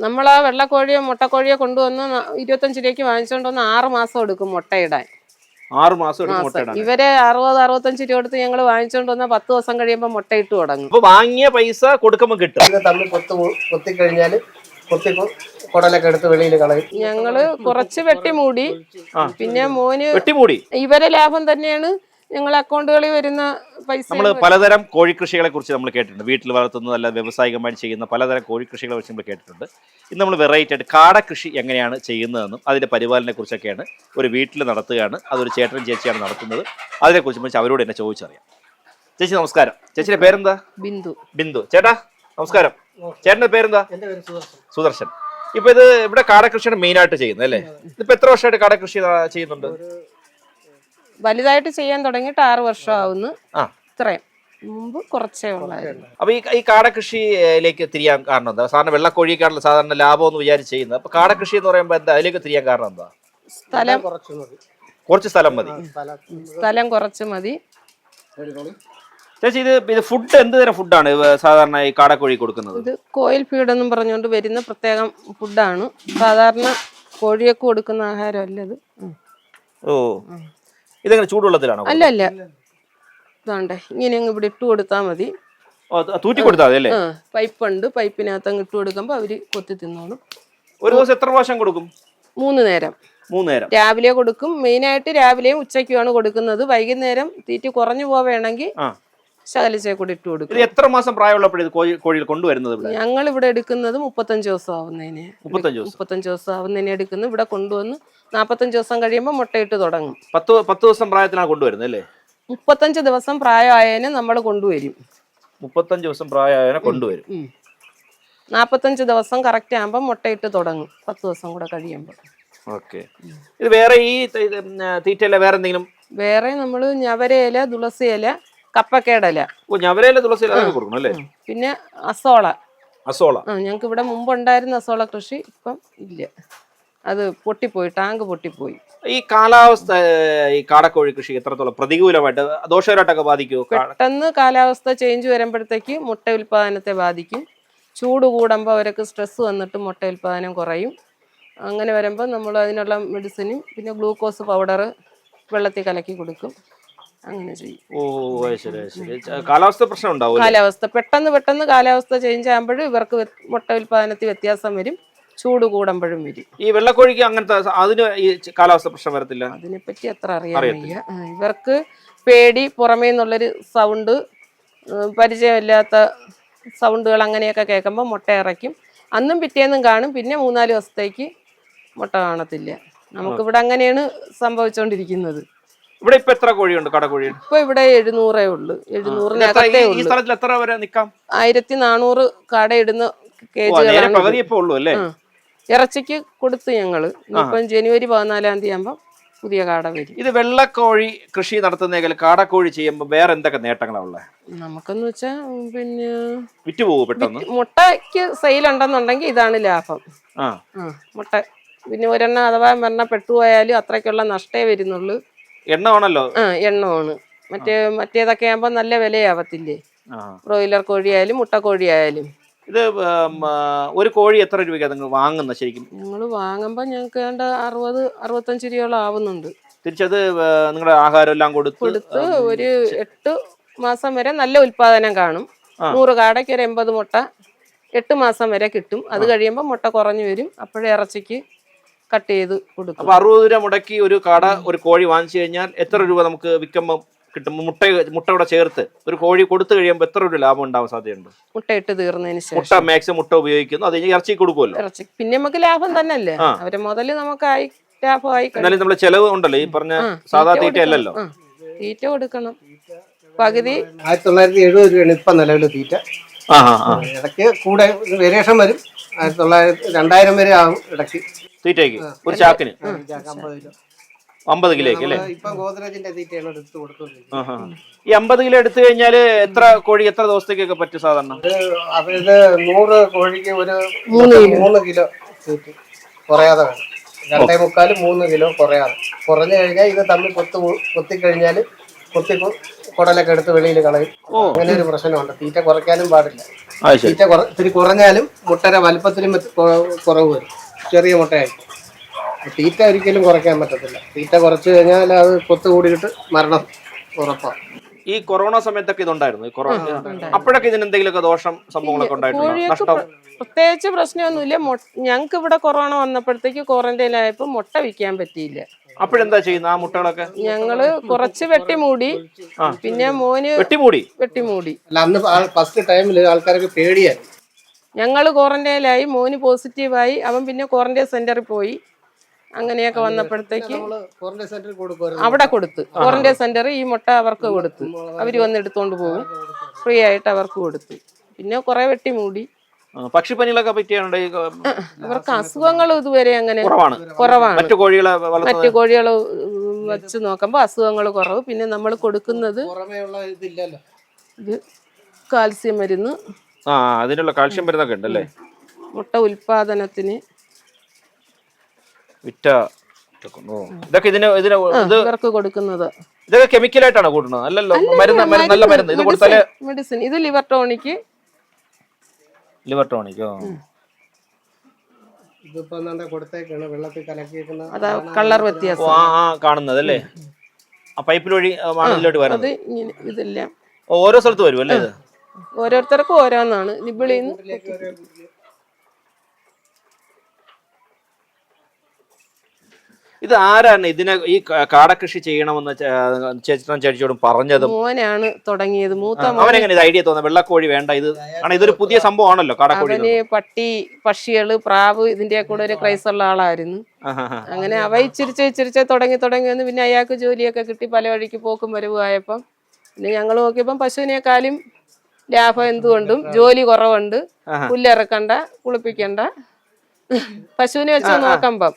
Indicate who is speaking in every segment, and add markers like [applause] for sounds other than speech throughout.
Speaker 1: നമ്മൾ ആ വെള്ളക്കോഴിയോ മുട്ടക്കോഴിയോ കൊണ്ടുവന്ന് ഇരുപത്തഞ്ച് രൂപയ്ക്ക് വാങ്ങിച്ചുകൊണ്ട് വന്ന് ആറ് മാസം എടുക്കും മുട്ടയിടാൻ
Speaker 2: ആറ് മാസം
Speaker 1: ഇവരെ അറുപത് അറുപത്തഞ്ച് രൂപ എടുത്ത് ഞങ്ങൾ വാങ്ങിച്ചുകൊണ്ട് വന്നാൽ പത്ത് ദിവസം കഴിയുമ്പോൾ മുട്ടയിട്ട് തുടങ്ങും.
Speaker 2: അപ്പൊ വാങ്ങിയ പൈസ കൊടുക്കുമ്പോ കിട്ടും.
Speaker 3: തമ്മിൽ കൊത്തു കൊത്തിക്കഴിഞ്ഞാൽ കൊത്തി കൊ- കുടലൊക്കെ എടുത്ത് വെളിയിൽ കളയും.
Speaker 1: ഞങ്ങൾ കുറച്ച് വെട്ടിമൂടി പിന്നെ മോന്
Speaker 2: വെട്ടിമൂടി
Speaker 1: ഇവരെ ലാഭം തന്നെയാണ്. ഞങ്ങൾ അക്കൗണ്ടുകളിൽ വരുന്ന പൈസ
Speaker 2: നമ്മൾ പലതരം കോഴിക്കൃഷികളെ കുറിച്ച് നമ്മൾ കേട്ടിട്ടുണ്ട്. വീട്ടിൽ വളർത്തുന്നത് അല്ല വ്യവസായികമായി ചെയ്യുന്ന പലതരം കോഴിക്കൃഷികളെ കുറിച്ച് നമ്മൾ കേട്ടിട്ടുണ്ട്. ഇന്ന് നമ്മൾ വെറൈറ്റി ആയിട്ട് കാടക്കൃഷി എങ്ങനെയാണ് ചെയ്യുന്നതെന്നും അതിന്റെ പരിപാലനെ കുറിച്ചൊക്കെയാണ് ഒരു വീട്ടിൽ നടത്തുകയാണ് അതൊരു ചേട്ടനും ചേച്ചിയാണ് നടത്തുന്നത്. അതിനെക്കുറിച്ച് വെച്ച് അവരോട് എന്നെ ചോദിച്ചറിയാം. ചേച്ചി നമസ്കാരം. ചേച്ചിയുടെ പേരെന്താ?
Speaker 1: ബിന്ദു.
Speaker 2: ബിന്ദു. ചേട്ടാ നമസ്കാരം. ചേട്ടന്റെ പേരെന്താ?
Speaker 3: സുദർശൻ.
Speaker 2: സുദർശൻ. ഇപ്പൊ ഇത് ഇവിടെ കാടകൃഷിയാണ് മെയിൻ ആയിട്ട് ചെയ്യുന്നത് അല്ലേ? ഇതിപ്പോ എത്ര വർഷമായിട്ട് കാടകൃഷി ചെയ്യുന്നുണ്ട്?
Speaker 1: വലുതായിട്ട് ചെയ്യാൻ തുടങ്ങിയിട്ട് ആറ് വർഷം ആവുന്നു ഇത്രയും. മുമ്പ് കുറച്ചേ ഉള്ളായിരുന്നു.
Speaker 2: അപ്പൊ ഈ ഈ കാടകൃഷിയിലേക്ക് തിരിയാൻ കാരണം എന്താ? സാധാരണ വെള്ളക്കോഴിക്കാണല്ലോ സാധാരണ ലാഭം എന്ന് വിചാരിച്ച് ചെയ്യുന്നത് അപ്പൊ കാടകൃഷി എന്ന് പറയുമ്പോൾ എന്താ? അതിലേക്ക് തിരിയാൻ കാരണം എന്താ?
Speaker 1: സ്ഥലം
Speaker 3: കുറച്ച്
Speaker 2: കുറച്ച് സ്ഥലം മതി.
Speaker 3: സ്ഥലം
Speaker 1: സ്ഥലം കുറച്ച് മതി.
Speaker 2: ചേച്ചി ഇത് ഇത് ഫുഡ് എന്ത് തരം ഫുഡാണ് സാധാരണ ഈ കാടക്കോഴി കൊടുക്കുന്നത്?
Speaker 1: ഇത് കോയിൽ ഫീഡ് എന്നും പറഞ്ഞുകൊണ്ട് വരുന്ന പ്രത്യേകം ഫുഡാണ്. സാധാരണ കോഴിയൊക്കെ കൊടുക്കുന്ന ആഹാരമല്ല ഇത്.
Speaker 2: ഓ. ഇതെങ്ങനെ ചൂടുവെള്ളത്തിലാണോ
Speaker 1: അല്ല അല്ല ഇതാണ്ടേ ഇങ്ങനെ അങ്ങ് ഇവിടെ ഇട്ട് കൊടുത്താൽ മതി.
Speaker 2: തൂറ്റി കൊടുത്താൽ മതി അല്ലേ?
Speaker 1: പൈപ്പ് പൈപ്പുണ്ട് പൈപ്പിനകത്ത് അങ്ങ് ഇട്ട് കൊടുക്കുമ്പോൾ അവർ കൊത്തി തിന്നോളും.
Speaker 2: ഒരു ദിവസം എത്ര പ്രാവശ്യം കൊടുക്കും?
Speaker 1: മൂന്ന് നേരം.
Speaker 2: മൂന്ന് നേരം
Speaker 1: രാവിലെ കൊടുക്കും. മെയിനായിട്ട് രാവിലെയും ഉച്ചയ്ക്കുമാണ് കൊടുക്കുന്നത്. വൈകുന്നേരം തീറ്റി കുറഞ്ഞു പോവുകയാണെങ്കിൽ
Speaker 2: ആ.
Speaker 1: ശകലിച്ചേ കൂടി ഇട്ട് കൊടുക്കും.
Speaker 2: ഇത് എത്ര മാസം പ്രായമുള്ളപ്പോഴും കോഴി കോഴിയിൽ കൊണ്ടുവരുന്നത്
Speaker 1: ഞങ്ങൾ ഇവിടെ എടുക്കുന്നത് മുപ്പത്തഞ്ച് ദിവസം ആവുന്നതിന്
Speaker 2: മുപ്പത്തഞ്ച് ദിവസം.
Speaker 1: ആവുന്നതിന് എടുക്കുന്നു. ഇവിടെ കൊണ്ടുവന്ന് നാപ്പത്തഞ്ച് ദിവസം കഴിയുമ്പോൾ മുട്ടയിട്ട് തുടങ്ങും.
Speaker 2: പത്ത് പത്ത് ദിവസം പ്രായത്തിനാണ് കൊണ്ടുവരുന്നത് അല്ലേ?
Speaker 1: മുപ്പത്തഞ്ച് ദിവസം പ്രായമായതിന് നമ്മൾ കൊണ്ടുവരും.
Speaker 2: മുപ്പത്തഞ്ച് ദിവസം പ്രായമായതിനെ കൊണ്ടുവരും.
Speaker 1: നാപ്പത്തഞ്ച് ദിവസം കറക്റ്റ് ആകുമ്പോൾ മുട്ടയിട്ട് തുടങ്ങും. പത്ത് ദിവസം കൂടെ കഴിയുമ്പോൾ.
Speaker 2: ഓക്കെ. ഇത് വേറെ ഈ തീറ്റയില വേറെ എന്തെങ്കിലും?
Speaker 1: വേറെ നമ്മൾ ഞവരയില തുളസിയില കപ്പക്കേടല
Speaker 2: ഓ ഞവരയില തുളസി അതൊക്കെ കൊടുക്കണം അല്ലേ?
Speaker 1: പിന്നെ അസോള.
Speaker 2: അസോള.
Speaker 1: ഞങ്ങൾക്ക് ഇവിടെ മുമ്പുണ്ടായിരുന്ന അസോള കൃഷി ഇപ്പം ഇല്ല. അത് പൊട്ടിപ്പോയി ടാങ്ക് പൊട്ടിപ്പോയി.
Speaker 2: ഈ കാലാവസ്ഥ ഈ കാടക്കോഴി കൃഷി എത്രത്തോളം പ്രതികൂലമായിട്ട് ദോഷകരമായിട്ടൊക്കെ ബാധിക്കുമോ
Speaker 1: പെട്ടെന്ന് കാലാവസ്ഥ ചേഞ്ച് വരുമ്പോഴത്തേക്ക് മുട്ട ഉൽപാദനത്തെ ബാധിക്കും. ചൂട് കൂടുമ്പോൾ അവർക്ക് സ്ട്രെസ് വന്നിട്ട് മുട്ട ഉൽപാദനം കുറയും. അങ്ങനെ വരുമ്പോൾ നമ്മൾ അതിനുള്ള മെഡിസിനും പിന്നെ ഗ്ലൂക്കോസ് പൗഡർ വെള്ളത്തിൽ കലക്കി കൊടുക്കും. അങ്ങനെ ചെയ്യും.
Speaker 2: ഓ ശരി ശരി. കാലാവസ്ഥ പ്രശ്നം ഉണ്ടാവും
Speaker 1: കാലാവസ്ഥ പെട്ടെന്ന് പെട്ടെന്ന് കാലാവസ്ഥ ചേഞ്ച് ആകുമ്പോഴും ഇവർക്ക് മുട്ട ഉൽപ്പാദനത്തിൽ വ്യത്യാസം വരും. ചൂട് കൂടുമ്പോഴും വരും.
Speaker 2: ഈ വെള്ളക്കോഴിക്ക് അങ്ങനത്തെ അതിനെ ഈ കാലാവസ്ഥ പ്രശ്നം വരത്തില്ല?
Speaker 1: അതിനെപ്പറ്റി അത്ര അറിയാൻ ഇവർക്ക് പേടി പുറമേ നിന്നുള്ളൊരു സൗണ്ട് പരിചയമില്ലാത്ത സൗണ്ടുകൾ അങ്ങനെയൊക്കെ കേൾക്കുമ്പോൾ മുട്ട ഇറക്കും അന്നും പിറ്റേന്നും കാണും. പിന്നെ മൂന്നാൽ ദിവസത്തേക്ക് മുട്ട കാണത്തില്ല. നമുക്കിവിടെ അങ്ങനെയാണ് സംഭവിച്ചുകൊണ്ടിരിക്കുന്നത്
Speaker 2: ഇവിടെ ഇപ്പൊ എത്ര കോഴിയുണ്ട്? കടകോഴി
Speaker 1: ഇപ്പൊ ഇവിടെ എഴുന്നൂറേ ഉള്ളു. എഴുന്നൂറിനകത്തേ
Speaker 2: ഈ- സ്ഥലത്തിൽ എത്ര വരെ നിക്കാം
Speaker 1: ആയിരത്തി നാനൂറ് കട ഇടുന്ന
Speaker 2: ഓ, നേരെ
Speaker 1: കേജുകളാണ്
Speaker 2: പകുതി ഇപ്പൊ ഉള്ളൂ അല്ലേ.
Speaker 1: ഇറച്ചിക്ക് കൊടുത്തു ഞങ്ങൾ. ഇപ്പം ജനുവരി പതിനാലാം തീയതി ആകുമ്പോ പുതിയ കാട വരും.
Speaker 2: ഇത് വെള്ളക്കോഴി കൃഷി നടത്തുന്നതിൽ കാടക്കോഴി ചെയ്യുമ്പോൾ വേറെ എന്തൊക്കെ നേട്ടങ്ങളാ ഉള്ളത്
Speaker 1: നമുക്കെന്ന് വെച്ചാ ഉം, പിന്നെ
Speaker 2: വിറ്റുപോകും പെട്ടെന്ന്?
Speaker 1: മുട്ടയ്ക്ക് സെയിൽ ഉണ്ടെന്നുണ്ടെങ്കിൽ ഇതാണ് ലാഭം.
Speaker 2: ആ.
Speaker 1: ആ മുട്ട. പിന്നെ ഒരെണ്ണം അഥവാ മരണ പെട്ടുപോയാലും അത്രയ്ക്കുള്ള നഷ്ടേ വരുന്നുള്ളൂ.
Speaker 2: എണ്ണമാണല്ലോ?
Speaker 1: എണ്ണമാണ്. മറ്റേ മറ്റേതൊക്കെ ആകുമ്പോ നല്ല വിലയാവത്തില്ലേ? ബ്രോയിലർ കോഴിയായാലും മുട്ട കോഴിയായാലും.
Speaker 2: ഇത് ഒരു കോഴി എത്ര രൂപയ്ക്കാണ് നിങ്ങൾ വാങ്ങുന്നത് ശരിക്കും?
Speaker 1: നിങ്ങൾ വാങ്ങുമ്പോൾ ഞങ്ങൾക്ക് വേണ്ട അറുപത് അറുപത്തഞ്ച് രൂപയോളം ആവുന്നുണ്ട്.
Speaker 2: തിരിച്ചത് നിങ്ങളുടെ ആഹാരം എല്ലാം കൊടുത്ത്
Speaker 1: കൊടുത്ത് ഒരു എട്ട് മാസം വരെ നല്ല ഉൽപാദനം കാണും. നൂറ് കാടയ്ക്ക് ഒരു എൺപത് മുട്ട എട്ട് മാസം വരെ കിട്ടും. അത് കഴിയുമ്പോൾ മുട്ട കുറഞ്ഞു വരും. അപ്പോഴേ ഇറച്ചിക്ക് കട്ട് ചെയ്ത് കൊടുക്കും.
Speaker 2: അപ്പൊ അറുപത് രൂപ മുടക്കി ഒരു കട ഒരു കോഴി വാങ്ങിച്ചു കഴിഞ്ഞാൽ എത്ര രൂപ നമുക്ക് വിൽക്കുമ്പോൾ കിട്ടും? മുട്ട മുട്ട മുട്ടയോടെ ചേർത്ത് ഒരു കോഴി കൊടുത്തു കഴിയുമ്പോൾ എത്ര രൂപ ലാഭം ഉണ്ടാവാൻ സാധ്യതയുണ്ട്?
Speaker 1: മുട്ട ഇട്ട് തീർന്നതിന്
Speaker 2: മുട്ട
Speaker 1: ശേഷം
Speaker 2: മാക്സിമം മുട്ട ഉപയോഗിക്കുന്നു. അത് കഴിഞ്ഞ് ഇറച്ചി കൊടുക്കുമല്ലോ.
Speaker 1: ഇറച്ചി. പിന്നെ നമുക്ക് ലാഭം തന്നെ
Speaker 2: അല്ലേ
Speaker 1: അവരെ മുതൽ നമുക്കായി ലാഭമായി.
Speaker 2: എന്നാലും നമ്മളെ ചെലവ് ഉണ്ടല്ലോ ഈ പറഞ്ഞ സാധാ
Speaker 1: തീറ്റ
Speaker 2: അല്ലല്ലോ
Speaker 1: തീറ്റ കൊടുക്കണം. പകുതി.
Speaker 3: ആയിരത്തി തൊള്ളായിരത്തി എഴുപത് രൂപയാണ് ഇപ്പൊ നിലവിൽ തീറ്റ. ഇടയ്ക്ക് കൂടെ വേരിയേഷൻ വരും. ആയിരത്തി തൊള്ളായിരത്തി രണ്ടായിരം വരെ ആവും ഇടയ്ക്ക്.
Speaker 2: തീറ്റയ്ക്ക്? ഒരു ചാക്കിന്?
Speaker 3: അമ്പത് കിലോ.
Speaker 2: അമ്പത് കിലോയ്ക്ക് അല്ലേ?
Speaker 3: ഇപ്പം ഗോദ്രേജിന്റെ തീറ്റയാണ് എടുത്ത് കൊടുക്കുന്നത്.
Speaker 2: ആഹാ. ഈ അമ്പത് കിലോ എടുത്തു കഴിഞ്ഞാൽ എത്ര കോഴി എത്ര ദിവസത്തേക്കൊക്കെ പറ്റും സാധാരണ?
Speaker 3: അതായത് നൂറ് കോഴിക്ക് ഒരു
Speaker 1: മൂന്ന്.
Speaker 3: മൂന്ന് കിലോ തീറ്റ കുറയാതെ വേണം. രണ്ടേ മുക്കാൽ മൂന്ന് കിലോ കുറയാതെ. കുറഞ്ഞു കഴിഞ്ഞാൽ ഇത് തമ്മിൽ കൊത്തു കൊത്തിക്കഴിഞ്ഞാൽ കൊത്തി കുടലൊക്കെ എടുത്ത് വെളിയിൽ കളയും. അങ്ങനെ ഒരു പ്രശ്നമുണ്ട്. തീറ്റ കുറയ്ക്കാനും പാടില്ല. തീറ്റ കുറ ഇത്തിരി കുറഞ്ഞാലും മുട്ടര വലുപ്പത്തിലും കുറവ് വരും. ചെറിയ മുട്ടയായിട്ട് തീറ്റ ഒരിക്കലും കുറയ്ക്കാൻ പറ്റത്തില്ല. തീറ്റ കുറച്ച് കഴിഞ്ഞാൽ അത് കൊത്തു കൂടിയിട്ട് മരണം ഉറപ്പാണ്
Speaker 2: ഈ കൊറോണ സമയത്തൊക്കെ ഇതുണ്ടായിരുന്നു? ഈ കൊറോണ. അപ്പോഴൊക്കെ ഇതിന് എന്തെങ്കിലുമൊക്കെ ദോഷം സംഭവങ്ങളൊക്കെ ഉണ്ടായിട്ടുണ്ടോ? നഷ്ടം?
Speaker 1: പ്രത്യേകിച്ച് പ്രശ്നമൊന്നുമില്ല. ഞങ്ങൾക്ക് ഇവിടെ കൊറോണ വന്നപ്പോഴത്തേക്ക് ക്വാറന്റൈൻ ആയപ്പോൾ മുട്ട വിൽക്കാൻ പറ്റിയില്ല.
Speaker 2: അപ്പോഴെന്താ ചെയ്യുന്നത് ആ മുട്ടകളൊക്കെ?
Speaker 1: ഞങ്ങൾ കുറച്ച് വെട്ടിമൂടി പിന്നെ മോന്
Speaker 2: വെട്ടിമൂടി
Speaker 1: വെട്ടിമൂടി
Speaker 3: അല്ല അന്ന് ഫസ്റ്റ് ടൈമിൽ ആൾക്കാരൊക്കെ പേടിയായിരുന്നു
Speaker 1: ഞങ്ങൾ ക്വാറന്റൈനിലായി മോന് പോസിറ്റീവായി അവൻ പിന്നെ ക്വാറന്റൈൻ സെന്ററിൽ പോയി. അങ്ങനെയൊക്കെ വന്നപ്പോഴത്തേക്ക് അവിടെ കൊടുത്ത്. ക്വാറന്റൈൻ സെന്റർ ഈ മുട്ട അവർക്ക് കൊടുത്തു. അവർ വന്ന് എടുത്തോണ്ട് പോകും. ഫ്രീ ആയിട്ട് അവർക്ക് കൊടുത്തു. പിന്നെ കുറെ വെട്ടി മൂടി.
Speaker 2: ആ, പക്ഷിപ്പനികളൊക്കെ പറ്റിയുണ്ട്
Speaker 1: അവർക്ക് അസുഖങ്ങൾ ഇതുവരെ അങ്ങനെ
Speaker 2: കുറവാണ്.
Speaker 1: കുറവാണ്.
Speaker 2: മറ്റു കോഴികളെ
Speaker 1: മറ്റു കോഴികളെ വെച്ച് നോക്കുമ്പോൾ അസുഖങ്ങൾ കുറവ്. പിന്നെ നമ്മൾ കൊടുക്കുന്നത് ഇത് കാൽസ്യം മരുന്ന്.
Speaker 2: ആ അതിനുള്ള കാൽസ്യം മരുന്നൊക്കെ ഉണ്ടല്ലേ?
Speaker 1: മുട്ട ഉൽപാദനത്തിന്.
Speaker 2: വിറ്റ. ഇതൊക്കെ ഇതിന് ഇതിന്
Speaker 1: ഇവർക്ക് കൊടുക്കുന്നത്.
Speaker 2: ഇതൊക്കെ കെമിക്കലായിട്ടാണ് കൂട്ടുന്നത്? അല്ലല്ലോ മരുന്ന് നല്ല മരുന്ന് ഇത് കൊടുത്താലേ
Speaker 1: മെഡിസിൻ. ഇത് ലിവർ ടോണിക്ക്
Speaker 2: ലിവർ ടോണിക്കോ
Speaker 3: ഇതിപ്പോ എന്താ കൊടുത്തേക്കാണ്? വെള്ളത്തിൽ കലക്കിയേക്കുന്ന
Speaker 1: അതാ കളർ വ്യത്യാസം.
Speaker 2: ആ ആ കാണുന്നത് അല്ലേ ആ പൈപ്പിൽ വഴി മണലിലോട്ട് വരുന്നത്?
Speaker 1: ഇങ്ങനെ ഇതെല്ലാം.
Speaker 2: ഓ, ഓരോ സ്ഥലത്ത് വരും അല്ലേ ഇത്?
Speaker 1: ഓരോരുത്തർക്കും ഓരോന്നാണ്. നിബിളിന്ന്
Speaker 2: ഇത് ആരാണ് ഇതിനെ ഈ കാടകൃഷി ചെയ്യണമെന്ന് ചേച്ചിത്രം ചേച്ചിട്ടും ചേച്ചിയോടും പറഞ്ഞതും?
Speaker 1: മോനാണ് തുടങ്ങിയത്. മൂത്ത
Speaker 2: അവനെങ്ങനെ ഇത് ഐഡിയ തോന്നുന്നത് വെള്ളക്കോഴി വേണ്ട ഇത് ആണ് ഇതൊരു പുതിയ സംഭവമാണല്ലോ കാടക്കോഴി
Speaker 1: അവന് പട്ടി പക്ഷികൾ പ്രാവ് ഇതിന്റെ കൂടെ ഒരു ക്രൈസ് ഉള്ള ആളായിരുന്നു. അങ്ങനെ അവ ഇച്ചിരിച്ച് ഇച്ചിരിച്ച് തുടങ്ങി തുടങ്ങി വന്ന് പിന്നെ അയാൾക്ക് ജോലിയൊക്കെ കിട്ടി പല വഴിക്ക് പോക്കും വരവുമായപ്പം. പിന്നെ ഞങ്ങൾ നോക്കിയപ്പം പശുവിനേക്കാളും ലാഭം എന്തുകൊണ്ടും ജോലി കുറവുണ്ട്. പുല്ലിറക്കണ്ട കുളിപ്പിക്കണ്ട പശുവിനെ വെച്ച് നോക്കുമ്പം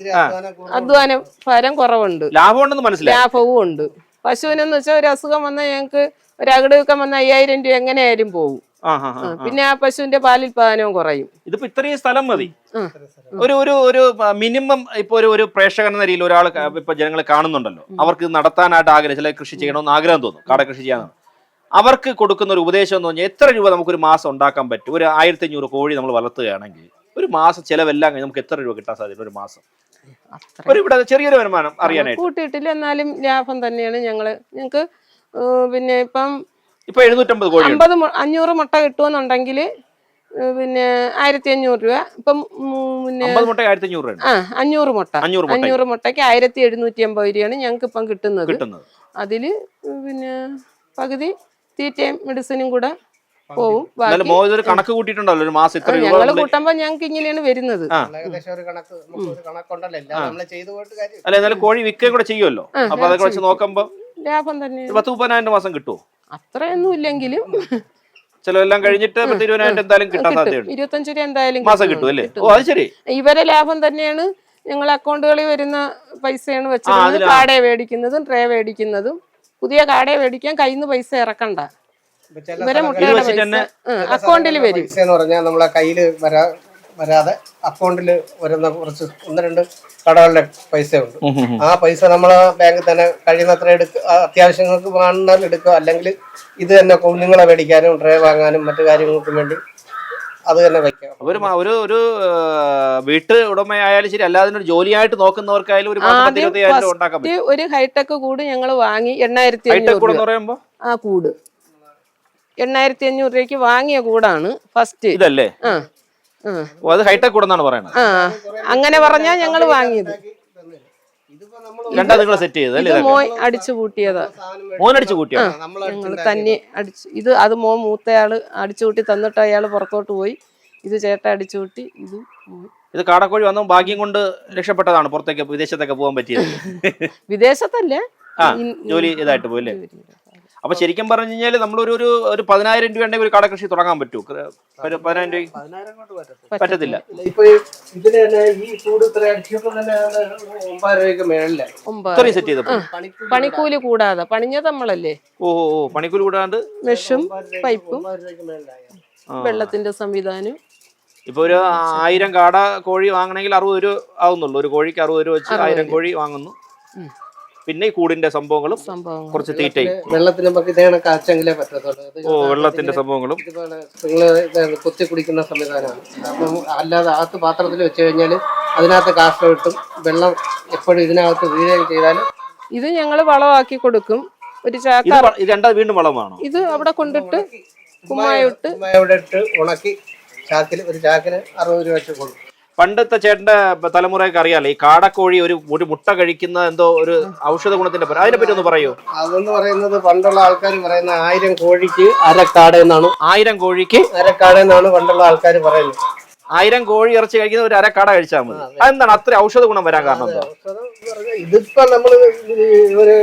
Speaker 3: അധ്വാനം
Speaker 1: ഫലം കുറവുണ്ട്.
Speaker 2: ലാഭമുണ്ടെന്ന് മനസ്സിലായി.
Speaker 1: ലാഭവും ഉണ്ട് പശുവിനെന്ന് വെച്ചാൽ ഒരു അസുഖം വന്നാൽ ഞങ്ങൾക്ക് ഒരു അകടുക്കം വന്ന അയ്യായിരം രൂപ എങ്ങനെയായാലും പോകും പിന്നെ ആ പശുവിന്റെ പാലുൽപാദനവും കുറയും.
Speaker 2: ഇതിപ്പോ ഇത്രയും സ്ഥലം മതി. ഒരു ഒരു ഒരു മിനിമം ഇപ്പൊ ഒരു ഒരു പ്രേക്ഷകൻ എന്ന രീതിയിൽ ഒരാൾ ഇപ്പൊ ജനങ്ങൾ കാണുന്നുണ്ടല്ലോ. അവർക്ക് നടത്താനായിട്ട് ആഗ്രഹം ചില കൃഷി ചെയ്യണമെന്ന് ആഗ്രഹം തോന്നും. കാട കൃഷി ചെയ്യാൻ അവർക്ക് കൊടുക്കുന്ന ഒരു ഉപദേശം എന്ന് പറഞ്ഞാൽ എത്ര രൂപ നമുക്കൊരു മാസം ഉണ്ടാക്കാൻ പറ്റും? ഒരു ആയിരത്തി അഞ്ഞൂറ് കോഴി നമ്മൾ വളർത്തുകയാണെങ്കിൽ ഒരു മാസം ചെലവെല്ലാം കഴിഞ്ഞ് നമുക്ക് എത്ര രൂപ കിട്ടാൻ സാധിക്കും? ഒരു മാസം. ഒരു ഇവിടെ ചെറിയൊരു വരുമാനം അറിയാനായിട്ട്.
Speaker 1: കൂട്ടിയിട്ടില്ല. എന്നാലും ലാഭം തന്നെയാണ് ഞങ്ങൾ. ഞങ്ങക്ക് പിന്നെ ഇപ്പം
Speaker 2: ഇപ്പൊ എഴുന്നൂറ്റമ്പത് കോഴി
Speaker 1: അമ്പത് അഞ്ഞൂറ് മുട്ട കിട്ടുമെന്നുണ്ടെങ്കിൽ പിന്നെ ആയിരത്തി അഞ്ഞൂറ് രൂപ. ഇപ്പം പിന്നെ ആ അഞ്ഞൂറ് മുട്ട.
Speaker 2: അഞ്ഞൂറ് മുട്ട.
Speaker 1: അഞ്ഞൂറ് മുട്ടയ്ക്ക് ആയിരത്തി എഴുന്നൂറ്റി അമ്പത് രൂപയാണ് ഞങ്ങൾക്ക് ഇപ്പം കിട്ടുന്നത്.
Speaker 2: കിട്ടുന്നത്.
Speaker 1: അതിൽ പിന്നെ പകുതി തീറ്റയും മെഡിസിനും കൂടെ പോവും
Speaker 2: എന്നാലും
Speaker 1: ബാക്കി
Speaker 2: ഒരു കണക്ക് കൂട്ടിയിട്ടുണ്ടല്ലോ ഒരു മാസം ഇത്ര രൂപ
Speaker 1: കൂട്ടുമ്പോ ഞങ്ങൾക്ക് ഇങ്ങനെയാണ് വരുന്നത്.
Speaker 2: ആ.
Speaker 3: ഒരു കണക്ക് നമുക്ക് ഒരു എല്ലാം നമ്മൾ ചെയ്തു പോയിട്ട് കാര്യം.
Speaker 2: അല്ല എന്നാലും കോഴി വിൽക്കുകയും കൂടെ ചെയ്യുമല്ലോ? അപ്പൊ അതൊക്കെ വെച്ച് നോക്കുമ്പോ
Speaker 1: ലാഭം തന്നെ
Speaker 2: പത്ത് മുപ്പതിനായിരം മാസം കിട്ടുമോ
Speaker 1: അത്രയൊന്നും ഇല്ലെങ്കിലും.
Speaker 2: ചിലവെല്ലാം കഴിഞ്ഞിട്ട് ഇരുപതിനായിരം എന്തായാലും കിട്ടാൻ സാധ്യതയുണ്ട്.
Speaker 1: ഇരുപത്തഞ്ച് രൂപ എന്തായാലും
Speaker 2: മാസം
Speaker 1: കിട്ടും.
Speaker 2: കിട്ടും അല്ലേ? ഓ അത് ശരി.
Speaker 1: ഇവരെ ലാഭം തന്നെയാണ് ഞങ്ങൾ അക്കൗണ്ടുകളിൽ വരുന്ന പൈസയാണ് വെച്ചത്.
Speaker 2: കാടേ
Speaker 1: കാടയെ മേടിക്കുന്നതും ട്രേ മേടിക്കുന്നതും. പുതിയ കാടയെ മേടിക്കാൻ കയ്യിൽ നിന്ന് പൈസ ഇറക്കണ്ട. ഇവരെ മുട്ടയുടെ പൈസ അക്കൗണ്ടിൽ വരും.
Speaker 3: എന്ന് പറഞ്ഞാൽ നമ്മളെ കയ്യിൽ വരാ വരാതെ അക്കൗണ്ടിൽ വരുന്ന കുറച്ച് ഒന്ന് രണ്ട് കടകളുടെ പൈസയുണ്ട്. ആ പൈസ നമ്മൾ ബാങ്കിൽ തന്നെ കഴിയുന്നത്ര എടുക്കുക അത്യാവശ്യങ്ങൾക്ക് വേണമെന്നാൽ എടുക്കുക. അല്ലെങ്കിൽ ഇത് തന്നെ കുഞ്ഞുങ്ങളെ മേടിക്കാനും ട്രേ വാങ്ങാനും മറ്റു കാര്യങ്ങൾക്കും വേണ്ടി അത് തന്നെ വയ്ക്കാം.
Speaker 2: ഒരു ഒരു വീട്ട് ഉടമയായാലും ശരി അല്ലാതെ ഒരു ജോലിയായിട്ട് നോക്കുന്നവർക്കായാലും ഒരു
Speaker 1: ഒരു ഹൈടെക് കൂട് ഞങ്ങൾ വാങ്ങി എണ്ണായിരത്തി ആ കൂട്. എണ്ണായിരത്തി അഞ്ഞൂറ് രൂപയ്ക്ക് വാങ്ങിയ കൂടാണ് ഫസ്റ്റ്
Speaker 2: ഇതല്ലേ? അത് ഹൈടെക് കൂടെന്നാണ് പറയുന്നത്
Speaker 1: ആ അങ്ങനെ പറഞ്ഞാ ഞങ്ങൾ വാങ്ങിയത്.
Speaker 2: രണ്ടാ നിങ്ങൾ സെറ്റ് ചെയ്തല്ലേ അല്ലേ
Speaker 1: ഇത്
Speaker 2: ഇതൊക്കെ?
Speaker 1: മോൻ അടിച്ചു
Speaker 2: കൂട്ടിയോ?
Speaker 1: ഞങ്ങൾ തന്നെ അടിച്ചു ഇത് അത് മോൻ മൂത്തയാൾ അടിച്ചു കൂട്ടി തന്നിട്ട് അയാൾ പുറത്തോട്ട് പോയി. ഇത് ചേട്ട അടിച്ചു കൂട്ടി ഇത്
Speaker 2: ഇത് കാടക്കോഴി വന്ന ഭാഗ്യം കൊണ്ട് രക്ഷപ്പെട്ടതാണ് പുറത്തേക്ക് വിദേശത്തൊക്കെ പോകാൻ പറ്റിയത്. [laughs]
Speaker 1: വിദേശത്തല്ലേ?
Speaker 2: ജോലി ഇതായിട്ട് പോയില്ലേ അപ്പൊ ശരിക്കും പറഞ്ഞു കഴിഞ്ഞാൽ നമ്മളൊരു ഒരു ഒരു പതിനായിരം രൂപ ഉണ്ടെങ്കിൽ ഒരു കാടകൃഷി തുടങ്ങാൻ പറ്റൂ. പതിനായിരം രൂപ
Speaker 3: കൊണ്ട് പറ്റത്തില്ല.
Speaker 2: ഇത്രയും സെറ്റ് ചെയ്തപ്പോ?
Speaker 3: പണിക്കൂലി
Speaker 1: കൂടാതെ. പണിഞ്ഞത് നമ്മളല്ലേ?
Speaker 2: ഓ ഓ പണിക്കൂലി കൂടാണ്ട്?
Speaker 1: മെഷും പൈപ്പും വെള്ളത്തിന്റെ സംവിധാനം.
Speaker 2: ഇപ്പൊ ഒരു ആയിരം കാട കോഴി വാങ്ങണമെങ്കിൽ അറുപത് രൂപ ആവുന്നുള്ളൂ. ഒരു കോഴിക്ക് അറുപത് രൂപ വെച്ച് ആയിരം കോഴി വാങ്ങുന്നു. പിന്നെ ഈ കൂടിന്റെ സംഭവങ്ങളും കുറച്ച് തീറ്റയും.
Speaker 3: വെള്ളത്തിന് നമുക്ക് ഇതേ അച്ചെങ്കിലേ പറ്റത്തുള്ളൂ.
Speaker 2: ഓ വെള്ളത്തിന്റെ സംഭവങ്ങളും.
Speaker 3: ഇതുപോലെ കുത്തി കുടിക്കുന്ന സംവിധാനമാണ്. അല്ലാതെ അകത്ത് പാത്രത്തിൽ വെച്ച് കഴിഞ്ഞാൽ അതിനകത്ത് കാശ് കിട്ടും വെള്ളം എപ്പോഴും ഇതിനകത്ത് വീഴുകയും ചെയ്താൽ
Speaker 1: ഇത് ഞങ്ങൾ വളമാക്കി കൊടുക്കും. ഒരു ചാക്ക
Speaker 2: രണ്ടാമത് വീണ്ടും വളമാണോ?
Speaker 1: ഇത് അവിടെ കൊണ്ടിട്ട് കുമ്മായിട്ട്
Speaker 3: ഇട്ട് ഉണക്കി ചാക്കിൽ ഒരു ചാക്കിന് അറുപത് രൂപ വെച്ച് കൊടുക്കും.
Speaker 2: പണ്ടത്തെ ചേട്ടന്റെ തലമുറയൊക്കെ അറിയാലോ ഈ കാടക്കോഴി ഒരു ഒരു മുട്ട കഴിക്കുന്ന എന്തോ ഒരു ഔഷധ ഗുണത്തിന്റെ അതിനെ പറ്റി ഒന്ന് പറയൂ.
Speaker 3: അതെന്ന് പറയുന്നത് പണ്ടുള്ള ആൾക്കാർ പറയുന്ന ആയിരം കോഴിക്ക് അരക്കാട് എന്നാണ്.
Speaker 2: ആയിരം കോഴിക്ക്
Speaker 3: അരക്കാട് എന്നാണ് പണ്ടുള്ള ആൾക്കാർ പറയുന്നത്.
Speaker 2: ആയിരം കോഴി ഇറച്ചി കഴിക്കുന്ന ഒരു അര കാട കഴിച്ചാൽ മതി അതെന്താണ്? അത്ര ഔഷധ ഗുണം വരാൻ കാരണം എന്താ?
Speaker 3: ഇതിപ്പോ നമ്മൾ ഒരു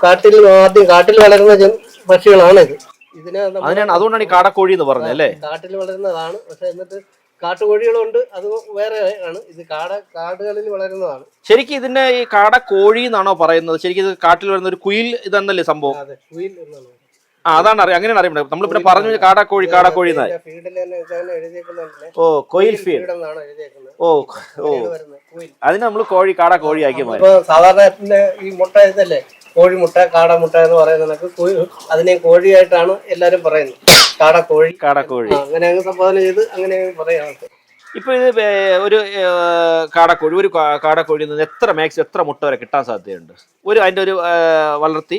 Speaker 3: കാട്ടിൽ ആദ്യം കാട്ടിൽ വളരുന്ന പക്ഷികളാണ് ഇത് ഇതിനെ
Speaker 2: അതിനാണ് അതുകൊണ്ടാണ് ഈ കാടക്കോഴി എന്ന് പറഞ്ഞത് അല്ലേ?
Speaker 3: കാട്ടിൽ വളരുന്നതാണ്. പക്ഷെ എന്നിട്ട് കാട്ടുകോഴികളുണ്ട്. അത് വേറെ ആണ്. ഇത് കാട കാടുകളിൽ വളരുന്നതാണ്.
Speaker 2: ശരിക്കും ഇതിന്റെ ഈ കാട കോഴി എന്നാണോ പറയുന്നത്? ശരിക്കും ഇത് കാട്ടിൽ വരുന്ന ഒരു കുയിൽ ഇതെന്നല്ലേ സംഭവം?
Speaker 3: അതെ കുയിൽ എന്നാണ്.
Speaker 2: ആ അതാണ് അറിയാം. അങ്ങനെയാണ് നമ്മൾ പിന്നെ പറഞ്ഞു കാടക്കോഴി കാടക്കോഴി എന്നായി
Speaker 3: ഫീൽഡിൽ തന്നെ ഇതാണ് എഴുതിയേക്കുന്നുണ്ടല്ലേ?
Speaker 2: ഓ കൊയിൽ ഫീൽ
Speaker 3: ഫീൽഡ്. എന്നാണ് എഴുതിയേക്കുന്നത്.
Speaker 2: ഓ ഓ.
Speaker 3: വരുന്നത് കുയിൽ.
Speaker 2: അതിന് നമ്മൾ കോഴി കാടക്കോഴി ആക്കി മാറി
Speaker 3: ഇപ്പൊ സാധാരണ ഈ മുട്ട ഇതല്ലേ? കോഴിമുട്ട കാടമുട്ട എന്ന് പറയുന്ന കണക്ക് കോഴി- അതിനെ കോഴിയായിട്ടാണ് എല്ലാരും പറയുന്നത്. കാടക്കോഴി.
Speaker 2: കാടക്കോഴി.
Speaker 3: അങ്ങനെ അങ്ങ് സംബോധന ചെയ്ത് അങ്ങനെ പറയാം
Speaker 2: ഇപ്പൊ ഇത് ഒരു കാടക്കോഴി ഒരു കാടക്കോഴിയിൽ കാടക്കോഴി നിന്ന് എത്ര മാക്സിമം എത്ര മുട്ട വരെ കിട്ടാൻ സാധ്യതയുണ്ട്? ഒരു അതിന്റെ ഒരു വളർത്തി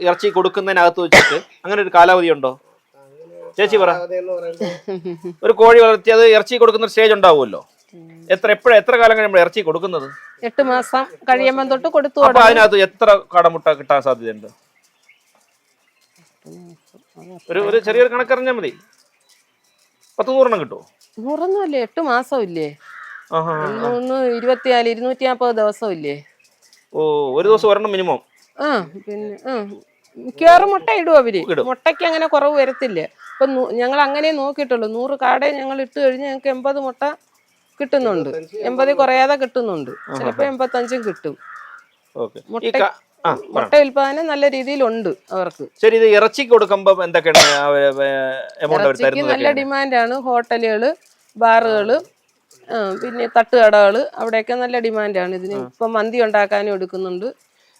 Speaker 2: ഇറച്ചി കൊടുക്കുന്നതിനകത്ത് വെച്ചിട്ട് അങ്ങനെ ഒരു കാലാവധി ഉണ്ടോ? ചേച്ചി പറ. ഒരു കോഴി വളർത്തി അത് ഇറച്ചി കൊടുക്കുന്ന സ്റ്റേജ് ഉണ്ടാവുമല്ലോ. എത്ര എപ്പോഴും എത്ര കാലം കഴിയുമ്പോൾ ഇറച്ചി കൊടുക്കുന്നത്?
Speaker 1: എട്ട് മാസം കഴിയുമ്പോൾ തൊട്ട് കൊടുത്തു
Speaker 2: അപ്പൊ അതിനകത്ത് എത്ര കടമുട്ട കിട്ടാൻ സാധ്യതയുണ്ട്? ഒരു ഒരു ചെറിയൊരു കണക്കറിഞ്ഞാൽ മതി. പത്ത് നൂറെണ്ണം കിട്ടുമോ
Speaker 1: നൂറൊന്നുമല്ലേ എട്ട് മാസം ഇല്ലേ? മൂന്ന് ഇരുപത്തിനാല് ഇരുന്നൂറ്റി നാൽപ്പത് ദിവസം ഇല്ലേ?
Speaker 2: ഓ ഒരു ദിവസം ഒരെണ്ണം മിനിമം.
Speaker 1: ആ പിന്നെ ആ. മിക്കവാറും മുട്ട ഇടും
Speaker 2: അവർ?
Speaker 1: മുട്ടയ്ക്ക് അങ്ങനെ കുറവ് വരത്തില്ല. ഇപ്പൊ ഞങ്ങൾ അങ്ങനെ നോക്കിയിട്ടുള്ളൂ. നൂറ് കാടേ ഞങ്ങൾ ഇട്ട് കഴിഞ്ഞ് ഞങ്ങൾക്ക് എൺപത് മുട്ട കിട്ടുന്നുണ്ട്. എൺപതിൽ കുറയാതെ കിട്ടുന്നുണ്ട്. ചിലപ്പോ എൺപത്തഞ്ചും കിട്ടും. മുട്ട മുട്ട ഉൽപാദനം നല്ല രീതിയിലുണ്ട് അവർക്ക്.
Speaker 2: ശരി ഇത് ഇറച്ചി കൊടുക്കുമ്പോ എന്തൊക്കെയാണ്
Speaker 1: നല്ല ഡിമാൻഡാണ് ഹോട്ടലുകൾ ബാറുകൾ പിന്നെ തട്ടുകടകൾ അവിടെയൊക്കെ നല്ല ഡിമാൻഡാണ് ഇതിന് ഇപ്പൊ മന്തി ഉണ്ടാക്കാനും എടുക്കുന്നുണ്ട്.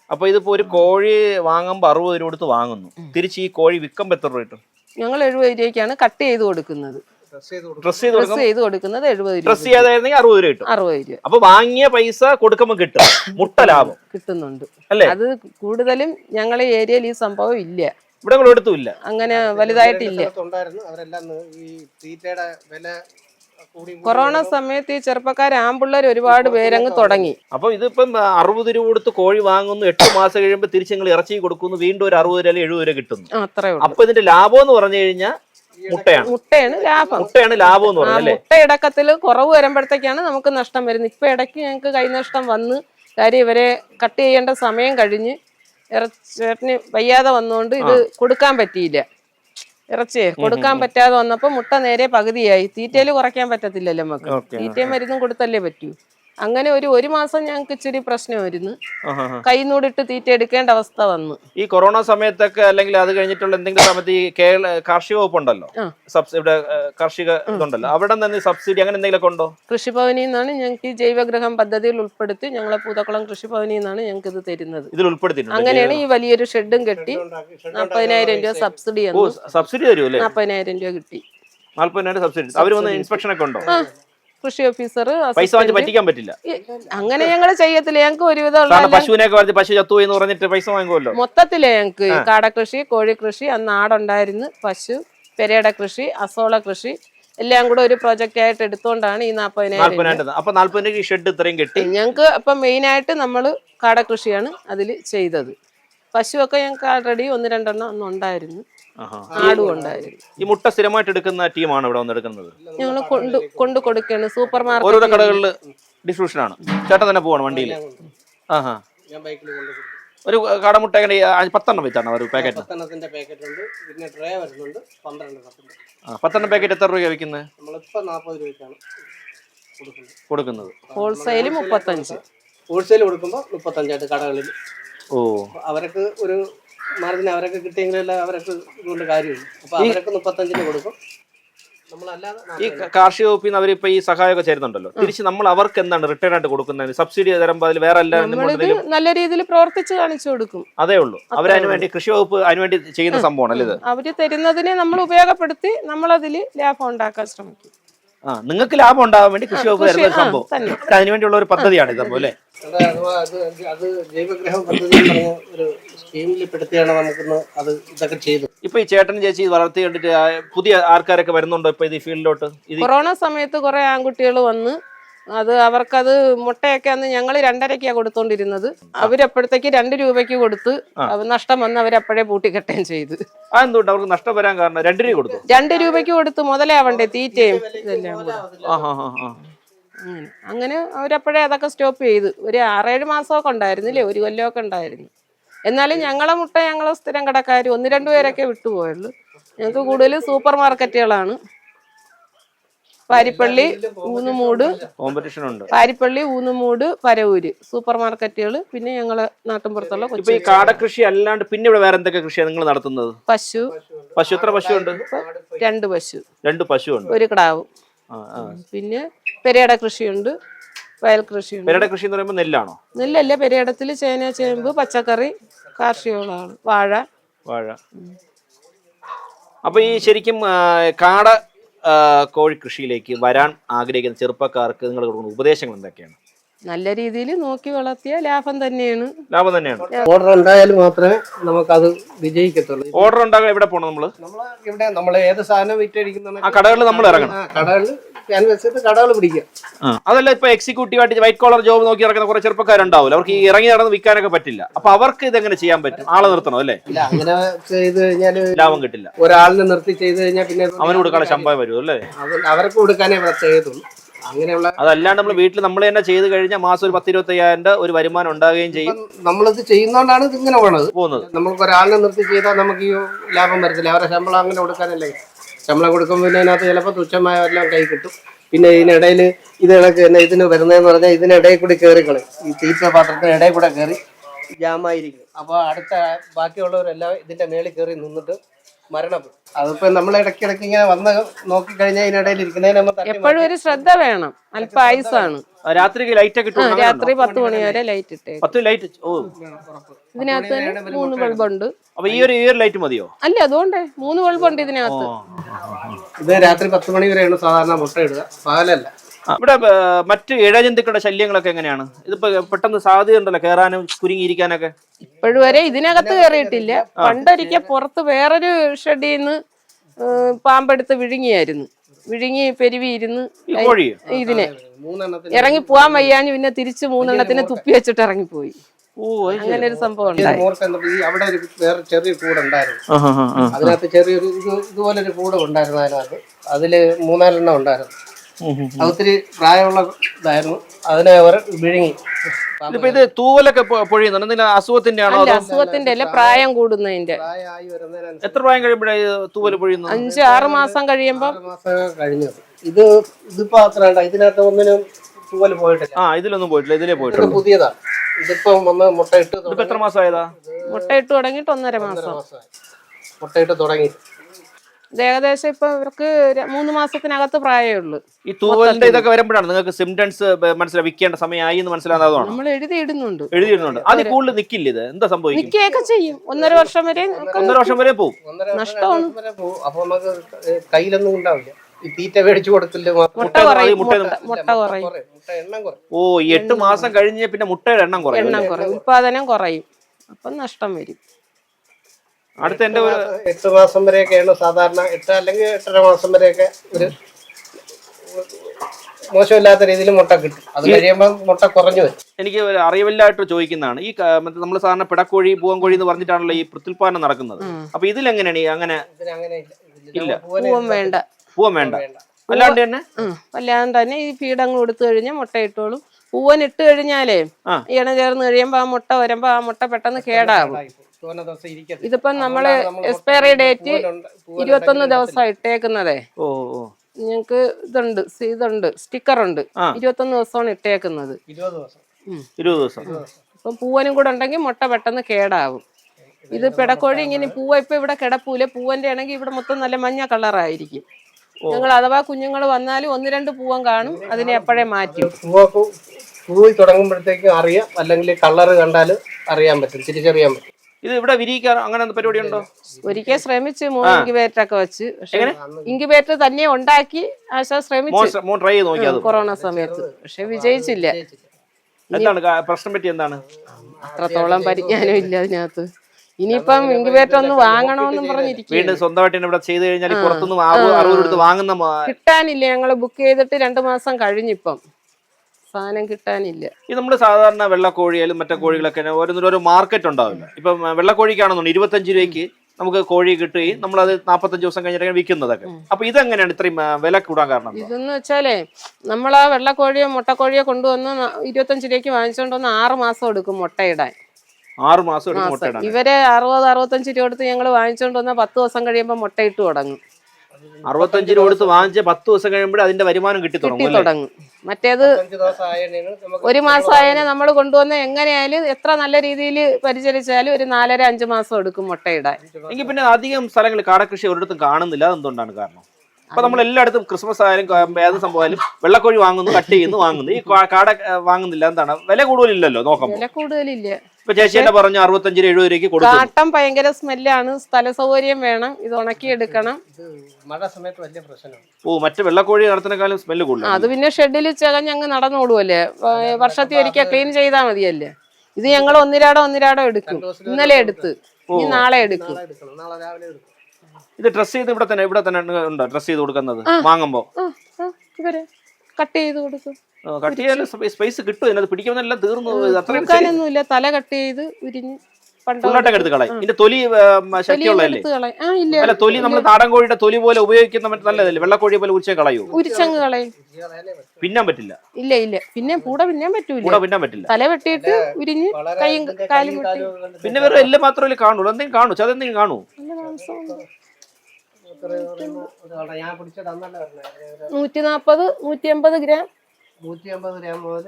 Speaker 2: അപ്പൊ ഇതിപ്പോ ഒരു കോഴി വാങ്ങുമ്പോ അറുപത് രൂപ കൊടുത്ത് വാങ്ങുന്നു. തിരിച്ച് ഈ കോഴി വിൽക്കുമ്പോ എത്ര രൂപ കിട്ടും?
Speaker 1: ഞങ്ങൾ എഴുപത് രൂപയ്ക്കാണ് കട്ട് ചെയ്ത് കൊടുക്കുന്നത്.
Speaker 3: ഡ്രസ് ചെയ്ത്
Speaker 1: കൊടുക്കുന്നത് എഴുപത് രൂപ.
Speaker 2: ഡ്രസ് ചെയ്യാതായിരുന്നെങ്കിൽ അറുപത് രൂപ കിട്ടും.
Speaker 1: അറുപത് രൂപ.
Speaker 2: അപ്പൊ വാങ്ങിയ പൈസ കൊടുക്കുമ്പോ കിട്ടും. മുട്ട ലാഭം.
Speaker 1: കിട്ടുന്നുണ്ട്.
Speaker 2: അല്ലേ?
Speaker 1: അത് കൂടുതലും ഞങ്ങളെ ഏരിയയിൽ ഈ സംഭവം ഇല്ല.
Speaker 2: ഇവിടെ എടുത്തുമില്ല
Speaker 1: അങ്ങനെ വലുതായിട്ടില്ല.
Speaker 3: ഉണ്ടായിരുന്നു. അവരെല്ലാം ഈ തീറ്റയുടെ വില കൂടി കൂടി
Speaker 1: കൊറോണ സമയത്ത് ഈ ചെറുപ്പക്കാർ ആമ്പിള്ളേർ ഒരുപാട് പേരങ്ങ് തുടങ്ങി.
Speaker 2: അപ്പൊ ഇതിപ്പം അറുപത് രൂപ കൊടുത്ത് കോഴി വാങ്ങുന്നു എട്ട് മാസം കഴിയുമ്പോൾ തിരിച്ചു നിങ്ങൾ ഇറച്ചി കൊടുക്കുന്നു വീണ്ടും ഒരു അറുപത് രൂപ അല്ലെങ്കിൽ എഴുപത് രൂപ കിട്ടുന്നു.
Speaker 1: അത്രേ ഉള്ളൂ.
Speaker 2: അപ്പൊ ഇതിന്റെ ലാഭം എന്ന് പറഞ്ഞു കഴിഞ്ഞാൽ മുട്ടയാണ്.
Speaker 1: മുട്ടയാണ് ലാഭം.
Speaker 2: മുട്ടയാണ് ലാഭം എന്ന്
Speaker 1: ആ മുട്ട ഇടക്കത്തിൽ കുറവ് വരുമ്പോഴത്തേക്കാണ് നമുക്ക് നഷ്ടം വരുന്നത്. ഇപ്പൊ ഇടയ്ക്ക് ഞങ്ങൾക്ക് കൈനഷ്ടം വന്ന് കാര്യം ഇവരെ കട്ട് ചെയ്യേണ്ട സമയം കഴിഞ്ഞ് ഇറച്ചേട്ടന് വയ്യാതെ വന്നുകൊണ്ട് ഇത് കൊടുക്കാൻ പറ്റിയില്ല. ഇറച്ചിയെ കൊടുക്കാൻ പറ്റാതെ വന്നപ്പോ മുട്ട നേരെ പകുതിയായി. തീറ്റയിൽ കുറയ്ക്കാൻ പറ്റത്തില്ലല്ലോ നമുക്ക്. തീറ്റയും മരുന്നും കൊടുത്തല്ലേ പറ്റൂ. അങ്ങനെ ഒരു ഒരു മാസം ഞങ്ങൾക്ക് ഇച്ചിരി പ്രശ്നമായിരുന്നു. കൈനൂടിട്ട് തീറ്റ എടുക്കേണ്ട അവസ്ഥ വന്നു.
Speaker 2: ഈ കൊറോണ സമയത്തൊക്കെ അല്ലെങ്കിൽ അത് കഴിഞ്ഞിട്ടുള്ള എന്തെങ്കിലും സമയത്ത് ഈ കേരള കാർഷിക വകുപ്പ് ഉണ്ടല്ലോ?
Speaker 1: ആ.
Speaker 2: ഇവിടെ കാർഷിക ഇതുണ്ടല്ലോ. അവിടെ നിന്ന് സബ്സിഡി അങ്ങനെ എന്തെങ്കിലും ഉണ്ടോ?
Speaker 1: കൃഷിഭവനിൽ നിന്നാണ് ഞങ്ങൾക്ക് ഈ ജൈവഗ്രഹം പദ്ധതിയിൽ ഉൾപ്പെടുത്തി ഞങ്ങളെ പൂതക്കുളം കൃഷിഭവനിൽ നിന്നാണ് ഞങ്ങൾക്ക് ഇത് തരുന്നത്.
Speaker 2: ഇതിൽ ഉൾപ്പെടുത്തിയിട്ടുണ്ട്.
Speaker 1: അങ്ങനെയാണ് ഈ വലിയൊരു ഷെഡും കെട്ടി നാൽപ്പതിനായിരം രൂപ സബ്സിഡി
Speaker 2: ഓ സബ്സിഡി തരുമല്ലേ
Speaker 1: നാൽപ്പതിനായിരം രൂപ കിട്ടി.
Speaker 2: നാൽപ്പതിനായിരം സബ്സിഡി. അവർ വന്ന് ഇൻസ്പെക്ഷൻ ഒക്കെ ഉണ്ടോ?
Speaker 1: കൃഷി ഓഫീസർ
Speaker 2: പൈസ വാങ്ങി പറ്റിക്കാൻ പറ്റില്ല.
Speaker 1: അങ്ങനെ ഞങ്ങൾ ചെയ്യത്തില്ല. ഞങ്ങൾക്ക് ഒരുവിധമുള്ള
Speaker 2: കാരണം പശുവിനെയൊക്കെ പറഞ്ഞ് പശു ചത്തു എന്ന് പറഞ്ഞിട്ട് പൈസ വാങ്ങുമല്ലോ
Speaker 1: മൊത്തത്തിൽ ഞങ്ങൾക്ക് കാടകൃഷി കോഴിക്കൃഷി അന്ന് ആടുണ്ടായിരുന്നു പശു പെരയുടെ കൃഷി അസോള കൃഷി. എല്ലാം കൂടെ ഒരു പ്രോജക്റ്റ് ആയിട്ട് എടുത്തുകൊണ്ടാണ് ഈ നാൽപ്പതിനായിരം കിട്ടി
Speaker 2: നാല്പതിനായിരം അപ്പൊ മെയിൻ ആയിട്ട് ഷെഡ് ഇത്രയും കെട്ടി.
Speaker 1: ഞങ്ങൾക്ക് മെയിൻ ആയിട്ട് നമ്മൾ കാടകൃഷിയാണ് അതിൽ ചെയ്തത്. പശുവൊക്കെ ഞങ്ങൾക്ക് ആൾറെഡി ഒന്ന് രണ്ടെണ്ണം ഉണ്ടായിരുന്നു. ആടും ഉണ്ടായിരുന്നു
Speaker 2: ഈ മുട്ട സ്ഥിരമായിട്ട് എടുക്കുന്ന ടീമാണ് ഇവിടെ വന്ന് എടുക്കുന്നത്
Speaker 1: ഞങ്ങൾ കൊണ്ട് കൊണ്ടു കൊടുക്കുകയാണ്. സൂപ്പർ
Speaker 2: ഓരോരോ
Speaker 1: മാർക്കറ്റ്
Speaker 2: കടകളിൽ ഡിസ്ട്രിബ്യൂഷൻ ആണ് ചേട്ടൻ തന്നെ പോവാണ് വണ്ടിയിൽ ആഹാ.
Speaker 3: ഞാൻ ബൈക്കിൽ കൊണ്ട്
Speaker 2: ഒരു കടമുട്ട എങ്ങനെ ആ, പത്തെണ്ണം വെച്ചാണ് ഒരു പാക്കറ്റ്.
Speaker 3: പത്തെണ്ണത്തിന്റെ പാക്കറ്റ് ഉണ്ട് പിന്നെ ട്രേ വരുന്നുണ്ട്. പന്ത്രണ്ട് കപ്പിന്റെ.
Speaker 2: ആ പത്തെണ്ണം പാക്കറ്റ് എത്ര രൂപ വിൽക്കുന്നത്?
Speaker 3: നമ്മളിപ്പോ നാൽപ്പത് രൂപയ്ക്കാണ് കൊടുക്കുന്നത്.
Speaker 2: കൊടുക്കുന്നത്.
Speaker 1: ഹോൾസെയിൽ മുപ്പത്തഞ്ച്.
Speaker 3: ഹോൾസെയിൽ കൊടുക്കുമ്പോൾ മുപ്പത്തഞ്ചായിട്ട് കടകളിൽ
Speaker 2: ഓ.
Speaker 3: അവർക്ക് ഒരു മാർജിൻ അവരൊക്കെ കിട്ടിയെങ്കിലല്ല അവരൊക്കെ ഇതുകൊണ്ട് കാര്യമില്ല അപ്പൊ അവരൊക്കെ മുപ്പത്തഞ്ചിന് കൊടുക്കും.
Speaker 2: ഈ കാർഷിക വകുപ്പിൽ നിന്ന് അവരിപ്പോ ഈ സഹായമൊക്കെ ചേരുന്നുണ്ടല്ലോ. തിരിച്ച് നമ്മൾ അവർക്ക് എന്താണ് റിട്ടേൺ ആയിട്ട് കൊടുക്കുന്നത് സബ്സിഡി തരുമ്പോൾ അതിൽ വേറെ
Speaker 1: നല്ല രീതിയിൽ പ്രവർത്തിച്ച് കാണിച്ചു കൊടുക്കും.
Speaker 2: അതേ ഉള്ളൂ. അവരതിനു വേണ്ടി കൃഷി വകുപ്പ് അതിനുവേണ്ടി ചെയ്യുന്ന സംഭവമാണ് അല്ലേ ഇത്?
Speaker 1: അവർ തരുന്നതിനെ നമ്മൾ ഉപയോഗപ്പെടുത്തി നമ്മളതിൽ ലാഭം ഉണ്ടാക്കാൻ ശ്രമിക്കും.
Speaker 2: ആ നിങ്ങൾക്ക് ലാഭം ഉണ്ടാവാൻ വേണ്ടി കൃഷി വകുപ്പ് തരുന്ന ഒരു സംഭവം. അതിനുവേണ്ടിയുള്ള ഒരു പദ്ധതിയാണ് ഇത് സംഭവം അല്ലേ?
Speaker 3: അത് അഥവാ അത് അത് ജൈവഗ്രഹം പദ്ധതി ഒരു സ്കീമിൽ പെടുത്തിയാണ് നമുക്കിന്ന് അത് ഇതൊക്കെ ചെയ്തു
Speaker 2: ഇപ്പൊ ഈ ചേട്ടൻ ചേച്ചി ഇത് വളർത്തി കണ്ടിട്ട് പുതിയ ആൾക്കാരൊക്കെ വരുന്നുണ്ടോ ഇപ്പൊ ഇത് ഈ ഫീൽഡിലോട്ട്? ഇത്
Speaker 1: കൊറോണ സമയത്ത് കുറെ ആൺകുട്ടികൾ വന്ന് അത് അവർക്കത് മുട്ടയൊക്കെ അന്ന് ഞങ്ങൾ രണ്ടരക്കാണ് കൊടുത്തോണ്ടിരുന്നത് അവരപ്പോഴത്തേക്ക് രണ്ട് രൂപയ്ക്ക് കൊടുത്ത് അത് നഷ്ടം വന്ന് അവരപ്പോഴേ പൂട്ടിക്കെട്ടുകയും ചെയ്ത്.
Speaker 2: എന്തുകൊണ്ട് അവർക്ക് നഷ്ടം വരാൻ കാരണം രണ്ട് രൂപ കൊടുത്തു?
Speaker 1: രണ്ട് രൂപയ്ക്ക് കൊടുത്ത് മുതലാവണ്ടേ തീറ്റയും ഇതെല്ലാം കൂടെ അങ്ങനെ. അങ്ങനെ അവരപ്പോഴേ അതൊക്കെ സ്റ്റോപ്പ് ചെയ്ത്. ഒരു ആറേഴ് മാസമൊക്കെ ഉണ്ടായിരുന്നില്ലേ? ഒരു കൊല്ലമൊക്കെ ഉണ്ടായിരുന്നു. എന്നാലും ഞങ്ങളെ മുട്ട ഞങ്ങളെ സ്ഥിരം കടക്കാർ ഒന്ന് രണ്ടു പേരൊക്കെ വിട്ടുപോയുള്ളൂ. ഞങ്ങൾക്ക് കൂടുതൽ സൂപ്പർ മാർക്കറ്റുകളാണ് പാരിപ്പള്ളി ഊന്നുമൂട്
Speaker 2: കോമ്പറ്റീഷൻ ഉണ്ട്.
Speaker 1: പാരിപ്പള്ളി ഊന്നുമൂട് പരവൂര് സൂപ്പർ മാർക്കറ്റുകൾ പിന്നെ ഞങ്ങളെ നാട്ടിൻപുറത്തുള്ള
Speaker 2: ഇപ്പൊ ഈ കാടകൃഷി അല്ലാണ്ട് പിന്നെ ഇവിടെ വേറെ എന്തൊക്കെ കൃഷിയാണ് നിങ്ങൾ നടത്തുന്നത്?
Speaker 1: പശു.
Speaker 2: പശു എത്ര പശു ഉണ്ട്?
Speaker 1: രണ്ട് പശു.
Speaker 2: രണ്ട് പശു ഉണ്ട്.
Speaker 1: ഒരു കിടാവും. പിന്നെ പെരേട കൃഷിയുണ്ട്. വയൽ കൃഷിയുണ്ട്.
Speaker 2: പെരയുടെ കൃഷി എന്ന് പറയുമ്പോൾ നെല്ലാണോ?
Speaker 1: നെല്ലല്ല പെരേടത്തിൽ ചേന ചേമ്പ് പച്ചക്കറി കാർഷികങ്ങളാണ്. വാഴ.
Speaker 2: വാഴ. അപ്പൊ ഈ ശരിക്കും കാട കോഴി കൃഷിയിലേക്ക് വരാൻ ആഗ്രഹിക്കുന്ന ചെറുപ്പക്കാർക്ക് നിങ്ങൾ കൊടുക്കുന്ന ഉപദേശങ്ങൾ എന്തൊക്കെയാണ്?
Speaker 1: നല്ല രീതിയിൽ നോക്കി വളർത്തിയ ലാഭം തന്നെയാണ്.
Speaker 2: ലാഭം തന്നെയാണ്.
Speaker 3: ഓർഡർ ഉണ്ടായാൽ മാത്രമേ നമുക്കത് വിജയിക്കത്തുള്ളൂ.
Speaker 2: ഓർഡർ ഉണ്ടാകാൻ എവിടെ പോകണം നമ്മൾ?
Speaker 3: നമ്മൾ ഇവിടെ നമ്മൾ ഏത് സാധനം വിറ്റഴിക്കുന്ന
Speaker 2: ആ കടകളിൽ നമ്മൾ ഇറങ്ങണം.
Speaker 3: കടകളിൽ ഞാൻ വെച്ചിട്ട് കടകൾ പിടിക്കുക
Speaker 2: അതല്ല ഇപ്പൊ എക്സിക്യൂട്ടീവ് ആയിട്ട് വൈറ്റ് കോളർ ജോബ് നോക്കി ഇറങ്ങുന്ന കുറെ ചെറുപ്പക്കാരുണ്ടാവില്ല. അവർക്ക് ഈ ഇറങ്ങി നടന്ന് വിൽക്കാനൊക്കെ പറ്റില്ല. അപ്പൊ അവർക്ക് ഇതെങ്ങനെ ചെയ്യാൻ പറ്റും? ആളെ നിർത്തണം അല്ലേ?
Speaker 3: ഇല്ല അങ്ങനെ ചെയ്ത് കഴിഞ്ഞാൽ
Speaker 2: ലാഭം കിട്ടില്ല.
Speaker 3: ഒരാളിനെ നിർത്തി ചെയ്ത് കഴിഞ്ഞാൽ പിന്നെ
Speaker 2: അവന് കൊടുക്കാനുള്ള ശമ്പളം വരും അല്ലേ?
Speaker 3: അവ- അവർക്ക് കൊടുക്കാനേ ഇവിടെ ചെയ്യത്തുള്ളൂ അങ്ങനെയുള്ള
Speaker 2: അതല്ലാണ്ട് നമ്മൾ വീട്ടിൽ നമ്മൾ തന്നെ ചെയ്ത് കഴിഞ്ഞാൽ മാസം ഒരു പത്ത് ഇരുപത്തി അയ്യായിരം രൂപ ഒരു വരുമാനം ഉണ്ടാകുകയും ചെയ്യും.
Speaker 3: നമ്മളിത് ചെയ്യുന്നതുകൊണ്ടാണ് ഇത് ഇങ്ങനെ പോണത്.
Speaker 2: പോകുന്നത്.
Speaker 3: നമുക്ക് ഒരാളിനെ നിർത്തി ചെയ്താൽ നമുക്ക് ഈ ലാഭം വരത്തില്ല. അവരെ ശമ്പളം അങ്ങനെ കൊടുക്കാനല്ലേ? ശമ്പളം കൊടുക്കുമ്പോൾ പിന്നെ അതിനകത്ത് ചിലപ്പോൾ തുച്ഛമായ എല്ലാം കൈ കിട്ടും. പിന്നെ ഇതിനിടയിൽ ഇതിനൊക്കെ തന്നെ ഇതിന് വരുന്നതെന്ന് പറഞ്ഞാൽ ഇതിനിടയിൽ കൂടി കയറിക്കളയും ഈ തീറ്റ പാത്രത്തിന് ഇടയിൽ കൂടെ കയറി ജാമായിരിക്കും. അപ്പോൾ അടുത്ത ബാക്കിയുള്ളവരെല്ലാം ഇതിന്റെ മേളിൽ കയറി നിന്നിട്ട് മരണപ്പെടും അതിപ്പോ നമ്മൾ ഇടയ്ക്കിടയ്ക്ക് ഇങ്ങനെ വന്ന് നോക്കിക്കഴിഞ്ഞാൽ ഇതിനിടയിൽ ഇരിക്കുന്നതിന്
Speaker 1: എപ്പോഴും ഒരു ശ്രദ്ധ വേണം. അല്പ ആയുസാണ്
Speaker 2: രാത്രി ലൈറ്റ് ഒക്കെ
Speaker 1: രാത്രി പത്ത് മണി വരെ ലൈറ്റ് ഇട്ടേ
Speaker 2: പത്ത് ലൈറ്റ് ഓ.
Speaker 1: ഇതിനകത്ത് തന്നെ മൂന്ന് ബൾബുണ്ട്
Speaker 2: അപ്പൊ ഈ ഒരു ഈ ഒരു ലൈറ്റ് മതിയോ?
Speaker 1: അല്ല അതുകൊണ്ടേ. മൂന്ന് ബൾബുണ്ട് ഇതിനകത്ത്.
Speaker 3: ഇത് രാത്രി പത്ത് മണി വരെയാണ് സാധാരണ മുട്ടയിടുക പകലല്ല
Speaker 2: ആ, ഇവിടെ മറ്റു ഇഴജന്തുക്കളുടെ ശല്യങ്ങളൊക്കെ എങ്ങനെയാണ്? ഇതിപ്പോ പെട്ടെന്ന് സാധ്യത ഉണ്ടല്ലോ കയറാനും കുരുങ്ങിയിരിക്കാനൊക്കെ.
Speaker 1: ഇപ്പോഴും വരെ ഇതിനകത്ത് കയറിയിട്ടില്ല പണ്ടൊരിക്കൽ പുറത്ത് വേറൊരു ഷെഡിൽ നിന്ന് പാമ്പെടുത്ത് വിഴുങ്ങിയായിരുന്നു. വിഴുങ്ങി പെരുവി ഇരുന്ന് ഇതിനെ.
Speaker 3: മൂന്നെണ്ണത്തിന്
Speaker 1: ഇറങ്ങി പോവാൻ വയ്യാഞ്ഞ് പിന്നെ തിരിച്ച് മൂന്നെണ്ണത്തിന് തുപ്പി വെച്ചിട്ട് ഇറങ്ങിപ്പോയി.
Speaker 2: ഓ
Speaker 1: അങ്ങനെ ഒരു സംഭവം
Speaker 3: അവിടെ ഒരു വേറെ ചെറിയ. അതിനകത്ത് ചെറിയൊരു ഇതുപോലെ ഇതുപോലൊരു കൂട് ഉണ്ടായിരുന്നു അതിനകത്ത് അതിൽ മൂന്നാലെണ്ണം ഉണ്ടായിരുന്നു. അത് ഒത്തിരി പ്രായമുള്ള ഇതായിരുന്നു. അതിനെ അവർ വിഴുങ്ങി.
Speaker 2: ഇതിപ്പോ ഇത് തൂവലൊക്കെ പൊഴിയുന്നുണ്ട്. എന്തെങ്കിലും അസുഖത്തിന്റെ ആണോ
Speaker 1: അല്ല അസുഖത്തിന്റെ അല്ല പ്രായം കൂടുന്നതിന്റെ
Speaker 3: പ്രായമായി വരുന്നതിനനുസരിച്ച്
Speaker 2: എത്ര പ്രായം കഴിയുമ്പോഴേ തൂവൽ പൊഴിയുന്നത്?
Speaker 1: അഞ്ച് ആറ് മാസം കഴിയുമ്പോ.
Speaker 3: ആറ് മാസമേ കഴിഞ്ഞത് ഇത് ഇതിപ്പോ അത്ര വേണ്ട ഇതിനകത്ത് ഒന്നിനും തൂവൽ പോയിട്ടില്ല.
Speaker 2: ആ ഇതിലൊന്നും പോയിട്ടില്ല. ഇതിലേ
Speaker 3: ഇത്
Speaker 2: പോയിട്ടുള്ളൂ.
Speaker 3: പുതിയതാണ്. ഇതിപ്പം വന്ന് മുട്ടയിട്ട്
Speaker 2: ഇതിപ്പോ എത്ര മാസമായതാ?
Speaker 1: മുട്ടയിട്ട് തുടങ്ങിയിട്ട് ഒന്നര മാസം.
Speaker 3: മാസമായി. മുട്ടയിട്ട് തുടങ്ങി.
Speaker 1: ഇത് ഏകദേശം ഇപ്പൊ ഇവർക്ക് ര- മൂന്ന് മാസത്തിനകത്ത് പ്രായമേ ഉള്ളൂ.
Speaker 2: ഈ തൂവലിന്റെ ഇതൊക്കെ വരുമ്പോഴാണ് നിങ്ങൾക്ക് സിംറ്റംസ് മനസ്സിലാ വിൽക്കേണ്ട സമയമായി എന്ന് മനസ്സിലാകുന്നതാണ്
Speaker 1: നമ്മൾ എഴുതി ഇടുന്നുണ്ട്.
Speaker 2: എഴുതിയിടുന്നുണ്ട് അത് കൂടുതൽ നിക്കില്ല ഇത്? എന്താ സംഭവിക്കും?
Speaker 1: നിൽക്കുകയൊക്കെ ചെയ്യും. ഒന്നര വർഷം വരെ ഒക്കെ
Speaker 2: ഒന്നര വർഷം വരെ പോകും
Speaker 3: ഒന്നര വർഷം,
Speaker 1: നഷ്ടമാണ്.
Speaker 3: വർഷം വരെ പോകും അപ്പൊ നമുക്ക് കയ്യിലൊന്നും ഉണ്ടാവില്ല. ഈ തീറ്റ മേടിച്ചു കൊടുത്തില്ല.
Speaker 1: മുട്ട
Speaker 2: മുട്ട
Speaker 1: കുറയും.
Speaker 2: മുട്ട
Speaker 1: മുട്ട മുട്ട കുറയും.
Speaker 3: കുറയും. മുട്ട എണ്ണം കുറയും.
Speaker 2: ഓ ഈ എട്ട് മാസം കഴിഞ്ഞ് പിന്നെ മുട്ടയുടെ എണ്ണം കുറയും.
Speaker 1: എണ്ണം കുറയും. ഉൽപാദനം കുറയും. അപ്പം നഷ്ടം വരും.
Speaker 2: അടുത്ത എന്റെ ഒരു
Speaker 3: എട്ട് മാസം വരെയൊക്കെയാണ് സാധാരണ എട്ട് അല്ലെങ്കിൽ എട്ടര മാസം വരെയൊക്കെ ഒരു മോശമില്ലാത്ത രീതിയിൽ മുട്ട കിട്ടും. അത് കഴിയുമ്പോൾ മുട്ട കുറഞ്ഞു വരും.
Speaker 2: എനിക്ക് ഒരു അറിവില്ലായിട്ട് ചോദിക്കുന്നതാണ്. ഈ നമ്മൾ സാധാരണ പിടക്കോഴി പൂവൻകോഴി എന്ന് പറഞ്ഞിട്ടാണല്ലോ ഈ പ്രത്യുൽപാദനം നടക്കുന്നത്. അപ്പൊ ഇതിലെങ്ങനെയാണ് ഈ അങ്ങനെ
Speaker 3: ഇല്ല.
Speaker 1: പൂവൻ വേണ്ട.
Speaker 2: പൂവൻ വേണ്ട. അല്ലാണ്ട് തന്നെ.
Speaker 1: അല്ലാണ്ട് തന്നെ ഈ ഫീഡങ്ങ് കൊടുത്തു കഴിഞ്ഞാൽ മുട്ട ഇട്ടോളും. പൂവൻ ഇട്ട് കഴിഞ്ഞാലേ ഇണ ചേർന്ന് കഴിയുമ്പോ ആ മുട്ട വരുമ്പോ ആ മുട്ട പെട്ടെന്ന് കേടാകും. ഇതിപ്പം
Speaker 3: നമ്മൾ
Speaker 1: എക്സ്പയറി ഡേറ്റ് ഇരുപത്തൊന്ന് ദിവസം ഇട്ടേക്കുന്നതേ.
Speaker 2: ഓ ഓ.
Speaker 1: ഞങ്ങക്ക് ഇതുണ്ട് സി- ഇതുണ്ട് സ്റ്റിക്കർ ഉണ്ട്
Speaker 2: ആ.
Speaker 1: ഇരുപത്തൊന്ന് ദിവസമാണ് ഇട്ടേക്കുന്നത്.
Speaker 3: ഇരുപത് ദിവസം.
Speaker 1: അപ്പം പൂവനും കൂടെ ഉണ്ടെങ്കിൽ മുട്ട പെട്ടെന്ന് കേടാവും. ഇത് പിടക്കോഴി ഇങ്ങനെ പൂവ ഇപ്പൊ ഇവിടെ കിടപ്പൂല. പൂവന്റെ ആണെങ്കിൽ ഇവിടെ മൊത്തം നല്ല മഞ്ഞ കളറായിരിക്കും. ഞങ്ങൾ അഥവാ കുഞ്ഞുങ്ങൾ വന്നാലും ഒന്ന് രണ്ട് പൂവൻ കാണും. അതിനെ എപ്പോഴേ മാറ്റി.
Speaker 3: പൂവ് പൂവിൽ തുടങ്ങുമ്പോഴത്തേക്കും അറിയാം. അല്ലെങ്കിൽ കളർ കണ്ടാൽ അറിയാൻ പറ്റും തിരിച്ചറിയാൻ പറ്റും.
Speaker 2: ഇത് ഇവിടെ വിരിയിക്കാൻ അങ്ങനെ പരിപാടി ഉണ്ടോ
Speaker 1: ഒരിക്കൽ ശ്രമിച്ചു മൂന്ന് ഇൻക്യുബേറ്റർ ഒക്കെ വെച്ച്. പക്ഷെ ഇൻക്യുബേറ്റർ തന്നെ ഉണ്ടാക്കി ആശ ശ്രമിച്ചു.
Speaker 2: ട്രൈ ചെയ്ത് നോക്കിയത്
Speaker 1: കൊറോണ സമയത്ത്. പക്ഷെ വിജയിച്ചില്ല.
Speaker 2: എന്താണ് പ്രശ്നം പറ്റി എന്താണ്?
Speaker 1: അത്രത്തോളം പരിജ്ഞാനം ഇല്ല അതിനകത്ത്. ഇനിയിപ്പം ഇൻക്യുബേറ്റർ ഒന്ന് വാങ്ങണമെന്നും പറഞ്ഞിരിക്കും
Speaker 2: വീണ്ടും സ്വന്തമായിട്ട് ഇവിടെ ചെയ്ത് കഴിഞ്ഞാൽ പുറത്തുനിന്ന് അറുപത് അറുപത് എടുത്ത് വാങ്ങുന്ന
Speaker 1: കിട്ടാനില്ല. ഞങ്ങൾ ബുക്ക് ചെയ്തിട്ട് രണ്ടു മാസം കഴിഞ്ഞിപ്പം. സാധനം കിട്ടാനില്ല.
Speaker 2: ഈ നമ്മൾ സാധാരണ വെള്ളക്കോഴിയാലും മറ്റേ കോഴികളൊക്കെ ഓരോന്നൊരു ഓരോ മാർക്കറ്റ് ഉണ്ടാവില്ല. ഇപ്പം വെള്ളക്കോഴിക്കാണെന്നുണ്ട് ഇരുപത്തഞ്ച് രൂപയ്ക്ക് നമുക്ക് കോഴി കിട്ടുകയും നമ്മൾ അത് നാൽപ്പത്തഞ്ച് ദിവസം കഴിഞ്ഞിട്ട് വിൽക്കുന്നതൊക്കെ. അപ്പൊ ഇതെങ്ങനെയാണ് ഇത്രയും വില കൂടാൻ കാരണം?
Speaker 1: ഇതെന്ന് വെച്ചാലേ നമ്മൾ ആ വെള്ളക്കോഴിയോ മുട്ടക്കോഴിയോ കൊണ്ടുവന്ന് ഇരുപത്തഞ്ച് രൂപയ്ക്ക് വാങ്ങിച്ചുകൊണ്ട് വന്ന് ആറ് മാസം എടുക്കും മുട്ടയിടാൻ.
Speaker 2: ആറ് മാസം
Speaker 1: ഇവരെ അറുപത് അറുപത്തഞ്ച് രൂപ കൊടുത്ത് ഞങ്ങൾ വാങ്ങിച്ചുകൊണ്ട് വന്നാൽ പത്ത് ദിവസം കഴിയുമ്പോൾ മുട്ടയിട്ട് തുടങ്ങും.
Speaker 2: അറുപത്തഞ്ച് രൂപ കൊടുത്ത് വാങ്ങിച്ച് പത്ത് ദിവസം കഴിയുമ്പോൾ അതിന്റെ വരുമാനം കിട്ടി തുടങ്ങും
Speaker 1: മറ്റേത് ഒരു മാസം ആയതിനെ നമ്മൾ കൊണ്ടുവന്ന എങ്ങനെയായാലും എത്ര നല്ല രീതിയിൽ പരിചരിച്ചാലും ഒരു നാലര അഞ്ചു മാസം എടുക്കും മുട്ടയിടാൻ.
Speaker 2: എങ്കിൽ പിന്നെ അധികം സ്ഥലങ്ങളിൽ കാടകൃഷി ഒരിടത്തും കാണുന്നില്ല അതെന്തുകൊണ്ടാണ് കാരണം? അപ്പൊ നമ്മൾ എല്ലായിടത്തും ക്രിസ്മസ് ആയാലും ഏത് സംഭവമായാലും വെള്ളക്കോഴി വാങ്ങുന്നു കട്ട് ചെയ്യുന്നു വാങ്ങുന്നു. ഈ കാട വാങ്ങുന്നില്ല എന്താണ്? വില കൂടുതലില്ലല്ലോ നോക്കാം
Speaker 1: വില കൂടുതലില്ല.
Speaker 2: ഇപ്പൊ ചേച്ചി തന്നെ പറഞ്ഞു അറുപത്തഞ്ചിന് എഴുപത് രൂപയ്ക്ക് കൊടുക്കും
Speaker 1: കാട്ടം ഭയങ്കര സ്മെല്ലാണ്. സ്ഥല സൗകര്യം വേണം. ഇത് ഉണക്കിയെടുക്കണം
Speaker 3: മഴ സമയത്ത് വലിയ പ്രശ്നമാണ്.
Speaker 2: ഓ മറ്റു വെള്ളക്കോഴി നടത്തുന്നേക്കാളും സ്മെല്ല് കൂടുതൽ
Speaker 1: അത് പിന്നെ ഷെഡിൽ ചകഞ്ഞ് അങ്ങ് വ- വർഷത്തിൽ ഒരിക്കൽ ക്ലീൻ ചെയ്താൽ മതിയല്ലേ? ഇത് ഞങ്ങൾ ഒന്നിരാടം ഒന്നിരാടം എടുക്കും. ഇന്നലെ എടുത്ത്. ഇനി നാളെ എടുക്കും.
Speaker 2: ഇത് ഡ്രസ് ചെയ്ത് ഇവിടെ തന്നെ ഇവിടെ തന്നെ ഉണ്ടോ? ഡ്രസ് ചെയ്ത് കൊടുക്കുന്നത്? വാങ്ങുമ്പോ
Speaker 1: ഇവരെ കട്ട് ചെയ്ത് കൊടുക്കും.
Speaker 2: കട്ട് ചെയ്യാൻ സ്പേസ് കിട്ടും. ഇതിനകത്ത് പിടിക്കുമെന്നെല്ലാം തീർന്നു.
Speaker 1: തൂക്കാനൊന്നുമില്ല തല കട്ട് ചെയ്ത് ഉരിഞ്ഞ് പണ്ടോ
Speaker 2: ഫുള്ളായിട്ടൊക്കെ എടുത്ത് കളയും. ഇതിന്റെ തൊലി ശക്തിയുള്ളതല്ലേ? അല്ല നമ്മൾ നാടൻ കോഴിയുടെ തൊലി പോലെ ഉപയോഗിക്കുന്ന മറ്റേ നല്ലതല്ലേ? വെള്ളക്കോഴി പോലെ ഉച്ച കളയൂ.
Speaker 1: ഉരിച്ചങ്ങ് കളയും.
Speaker 2: പിന്നാൻ പറ്റില്ല.
Speaker 1: ഇല്ല ഇല്ല. പിന്നെ കൂടെ പിന്നാൻ പറ്റൂല.
Speaker 2: കൂടെ പിന്നാൻ പറ്റില്ല.
Speaker 1: തല വെട്ടിയിട്ട് ഉരിഞ്ഞ് കൈയും കാലും വെട്ടി.
Speaker 2: പിന്നെ വേറെ എല്ലാം മാത്രമല്ലേ കാണുള്ളൂ. എന്തെങ്കിലും കാണൂ ചതെന്തെങ്കിലും കാണൂ
Speaker 1: നൂറ്റി നാപ്പത് നൂറ്റി അമ്പത് ഗ്രാം.
Speaker 3: നൂറ്റി അമ്പത് ഗ്രാം മുതൽ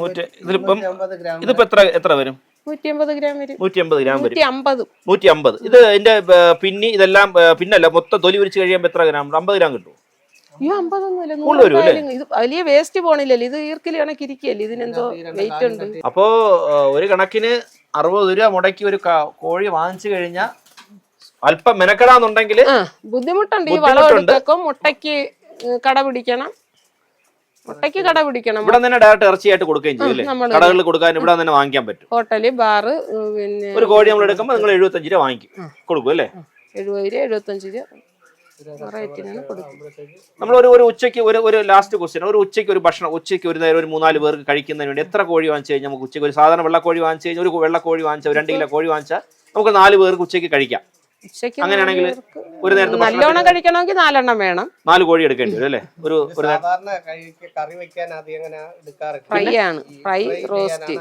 Speaker 2: നൂറ്റി ഇതിലിപ്പം
Speaker 3: ഗ്രാം
Speaker 2: ഇതിപ്പോ എത്ര എത്ര വരും?
Speaker 1: നൂറ്റി അമ്പത് ഗ്രാം വരും.
Speaker 2: നൂറ്റി അമ്പത് ഗ്രാം വരും.
Speaker 1: നൂറ്റി അമ്പത്
Speaker 2: നൂറ്റി അമ്പത് ഇത് ഇതിന്റെ പിന്നി ഇതെല്ലാം പിന്നല്ല മൊത്തം തൊലി ഉരിച്ച് കഴിയുമ്പോൾ എത്ര ഗ്രാം? അമ്പത് ഗ്രാം കിട്ടും
Speaker 1: അയ്യോ അമ്പതൊന്നുമില്ല. നൂറ് ഇത് വലിയ വേസ്റ്റ് പോണില്ലല്ലോ. ഇത് ഈർക്കിൽ കണക്കിരിക്കല്ലേ ഇതിനെന്തോ വെയിറ്റ് ഉണ്ട്.
Speaker 2: അപ്പോ ഒരു കണക്കിന് അറുപത് രൂപ മുടക്കി ഒരു കോഴി വാങ്ങിച്ചു കഴിഞ്ഞാൽ അല്പം മെനക്കെടാന്നുണ്ടെങ്കിൽ
Speaker 1: ബുദ്ധിമുട്ടുണ്ട്. ഈ
Speaker 2: വളം
Speaker 1: മുട്ടക്ക് മുട്ടയ്ക്ക് കട പിടിക്കണം. മുട്ടയ്ക്ക് കട പിടിക്കണം.
Speaker 2: ഇവിടെ തന്നെ ഡയറക്റ്റ് ഇറച്ചിയായിട്ട് കൊടുക്കുകയും ചെയ്യും കടകളിൽ കൊടുക്കാൻ ഇവിടെ തന്നെ വാങ്ങിക്കാൻ പറ്റും.
Speaker 1: ഹോട്ടൽ ബാറ് പിന്നെ
Speaker 2: ഒരു കോഴി നമ്മൾ എടുക്കുമ്പോൾ നിങ്ങൾ എഴുപത്തഞ്ച് രൂപ വാങ്ങിക്കും. കൊടുക്കും അല്ലേ?
Speaker 1: എഴുപത് രൂപ എഴുപത്തഞ്ച് രൂപ
Speaker 2: നമ്മൾ ഒരു ഒരു ഉച്ചയ്ക്ക് ഒരു ഒരു ലാസ്റ്റ് ക്വസ്റ്റ്യൻ ഒരു ഉച്ചയ്ക്ക് ഒരു ഭക്ഷണം ഉച്ചയ്ക്ക് ഒരു നേരം ഒരു മൂന്നാൽ പേർക്ക് കഴിക്കുന്നതിന് വേണ്ടി എത്ര കോഴി വാങ്ങിച്ചു കഴിഞ്ഞാൽ നമുക്ക് ഉച്ചയ്ക്ക് ഒരു സാധാരണ വെള്ളക്കോഴി വാങ്ങിച്ചു കഴിഞ്ഞാൽ ഒരു വെള്ളക്കോഴി വാങ്ങിച്ചാൽ രണ്ട് കിലോ കോഴി വാങ്ങിച്ചാൽ നമുക്ക് നാല് പേർക്ക് ഉച്ചയ്ക്ക് കഴിക്കാം. അങ്ങനെയാണെങ്കിൽ ഒരു നേരത്തെ
Speaker 1: നല്ലോണം കഴിക്കണമെങ്കിൽ നാലെണ്ണം വേണം.
Speaker 2: നാല് കോഴി എടുക്കേണ്ടി വരും അല്ലേ? ഒരു ഒരു
Speaker 3: സാധാരണ കറി വെക്കാൻ അങ്ങനെ
Speaker 1: ഫ്രൈ ആണ്. Fry roast.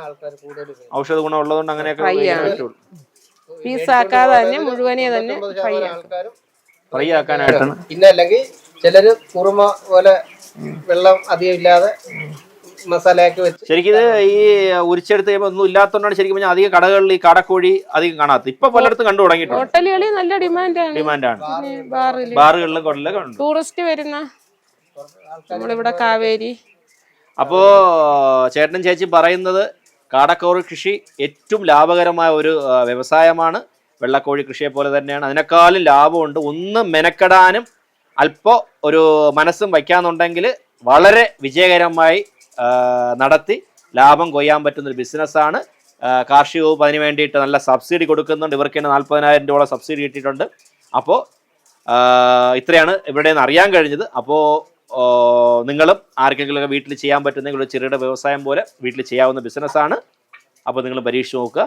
Speaker 2: ഔഷധ ഗുണം ഉള്ളതുകൊണ്ട് അങ്ങനെയൊക്കെ ഫ്രൈ
Speaker 1: ആണ്.
Speaker 2: പീസ്
Speaker 1: ആക്കാതെ തന്നെ മുഴുവനെ തന്നെ ഫ്രൈ
Speaker 2: ഫ്രൈ ആക്കാനായിട്ടാണ്
Speaker 3: പിന്നെ അല്ലെങ്കിൽ ചിലര് കുറുമ പോലെ വെള്ളം അധികം ഇല്ലാതെ മസാലയാക്കി വെച്ച്
Speaker 2: ശരിക്കും ഇത് ഈ ഉരിച്ചെടുത്ത് കഴിയുമ്പോൾ ഒന്നും ഇല്ലാത്തതുകൊണ്ടാണ് ശരിക്കും പറഞ്ഞാൽ അധികം കടകളിൽ ഈ കടക്കോഴി അധികം കാണാത്ത ഇപ്പൊ പലയിടത്തും കണ്ടു തുടങ്ങിയിട്ടുണ്ട്.
Speaker 1: ഹോട്ടലുകളിൽ നല്ല ഡിമാൻഡാണ്.
Speaker 2: ഡിമാൻഡാണ്.
Speaker 1: ബാറിൽ
Speaker 2: ബാറുകളിലും ഉണ്ട്
Speaker 1: ടൂറിസ്റ്റ് വരുന്ന നമ്മളിവിടെ കാവേരി.
Speaker 2: അപ്പോ ചേട്ടനും ചേച്ചി പറയുന്നത് കാടക്കോഴി കൃഷി ഏറ്റവും ലാഭകരമായ ഒരു ആ, വ്യവസായമാണ്. വെള്ളക്കോഴി കൃഷിയെ പോലെ തന്നെയാണ്. അതിനേക്കാളും ലാഭമുണ്ട്. ഒന്ന് മെനക്കെടാനും അല്പം ഒരു മനസ്സും വയ്ക്കാന്നുണ്ടെങ്കിൽ വളരെ വിജയകരമായി നടത്തി ലാഭം കൊയ്യാൻ പറ്റുന്ന ഒരു ബിസിനസ്സാണ് കാർഷിക വകുപ്പ് അതിന് വേണ്ടിയിട്ട് നല്ല സബ്സിഡി കൊടുക്കുന്നുണ്ട്. ഇവർക്ക് തന്നെ നാൽപ്പതിനായിരം രൂപ സബ്സിഡി കിട്ടിയിട്ടുണ്ട്. അപ്പോൾ ഇത്രയാണ് ഇവിടെ നിന്ന് അറിയാൻ കഴിഞ്ഞത്. അപ്പോൾ നിങ്ങളും ആർക്കെങ്കിലുമൊക്കെ വീട്ടിൽ ചെയ്യാൻ പറ്റുന്നെങ്കിൽ ഒരു ചെറുകിട വ്യവസായം പോലെ വീട്ടിൽ ചെയ്യാവുന്ന ബിസിനസ്സാണ്. അപ്പോൾ നിങ്ങൾ പരീക്ഷിച്ച് നോക്കുക.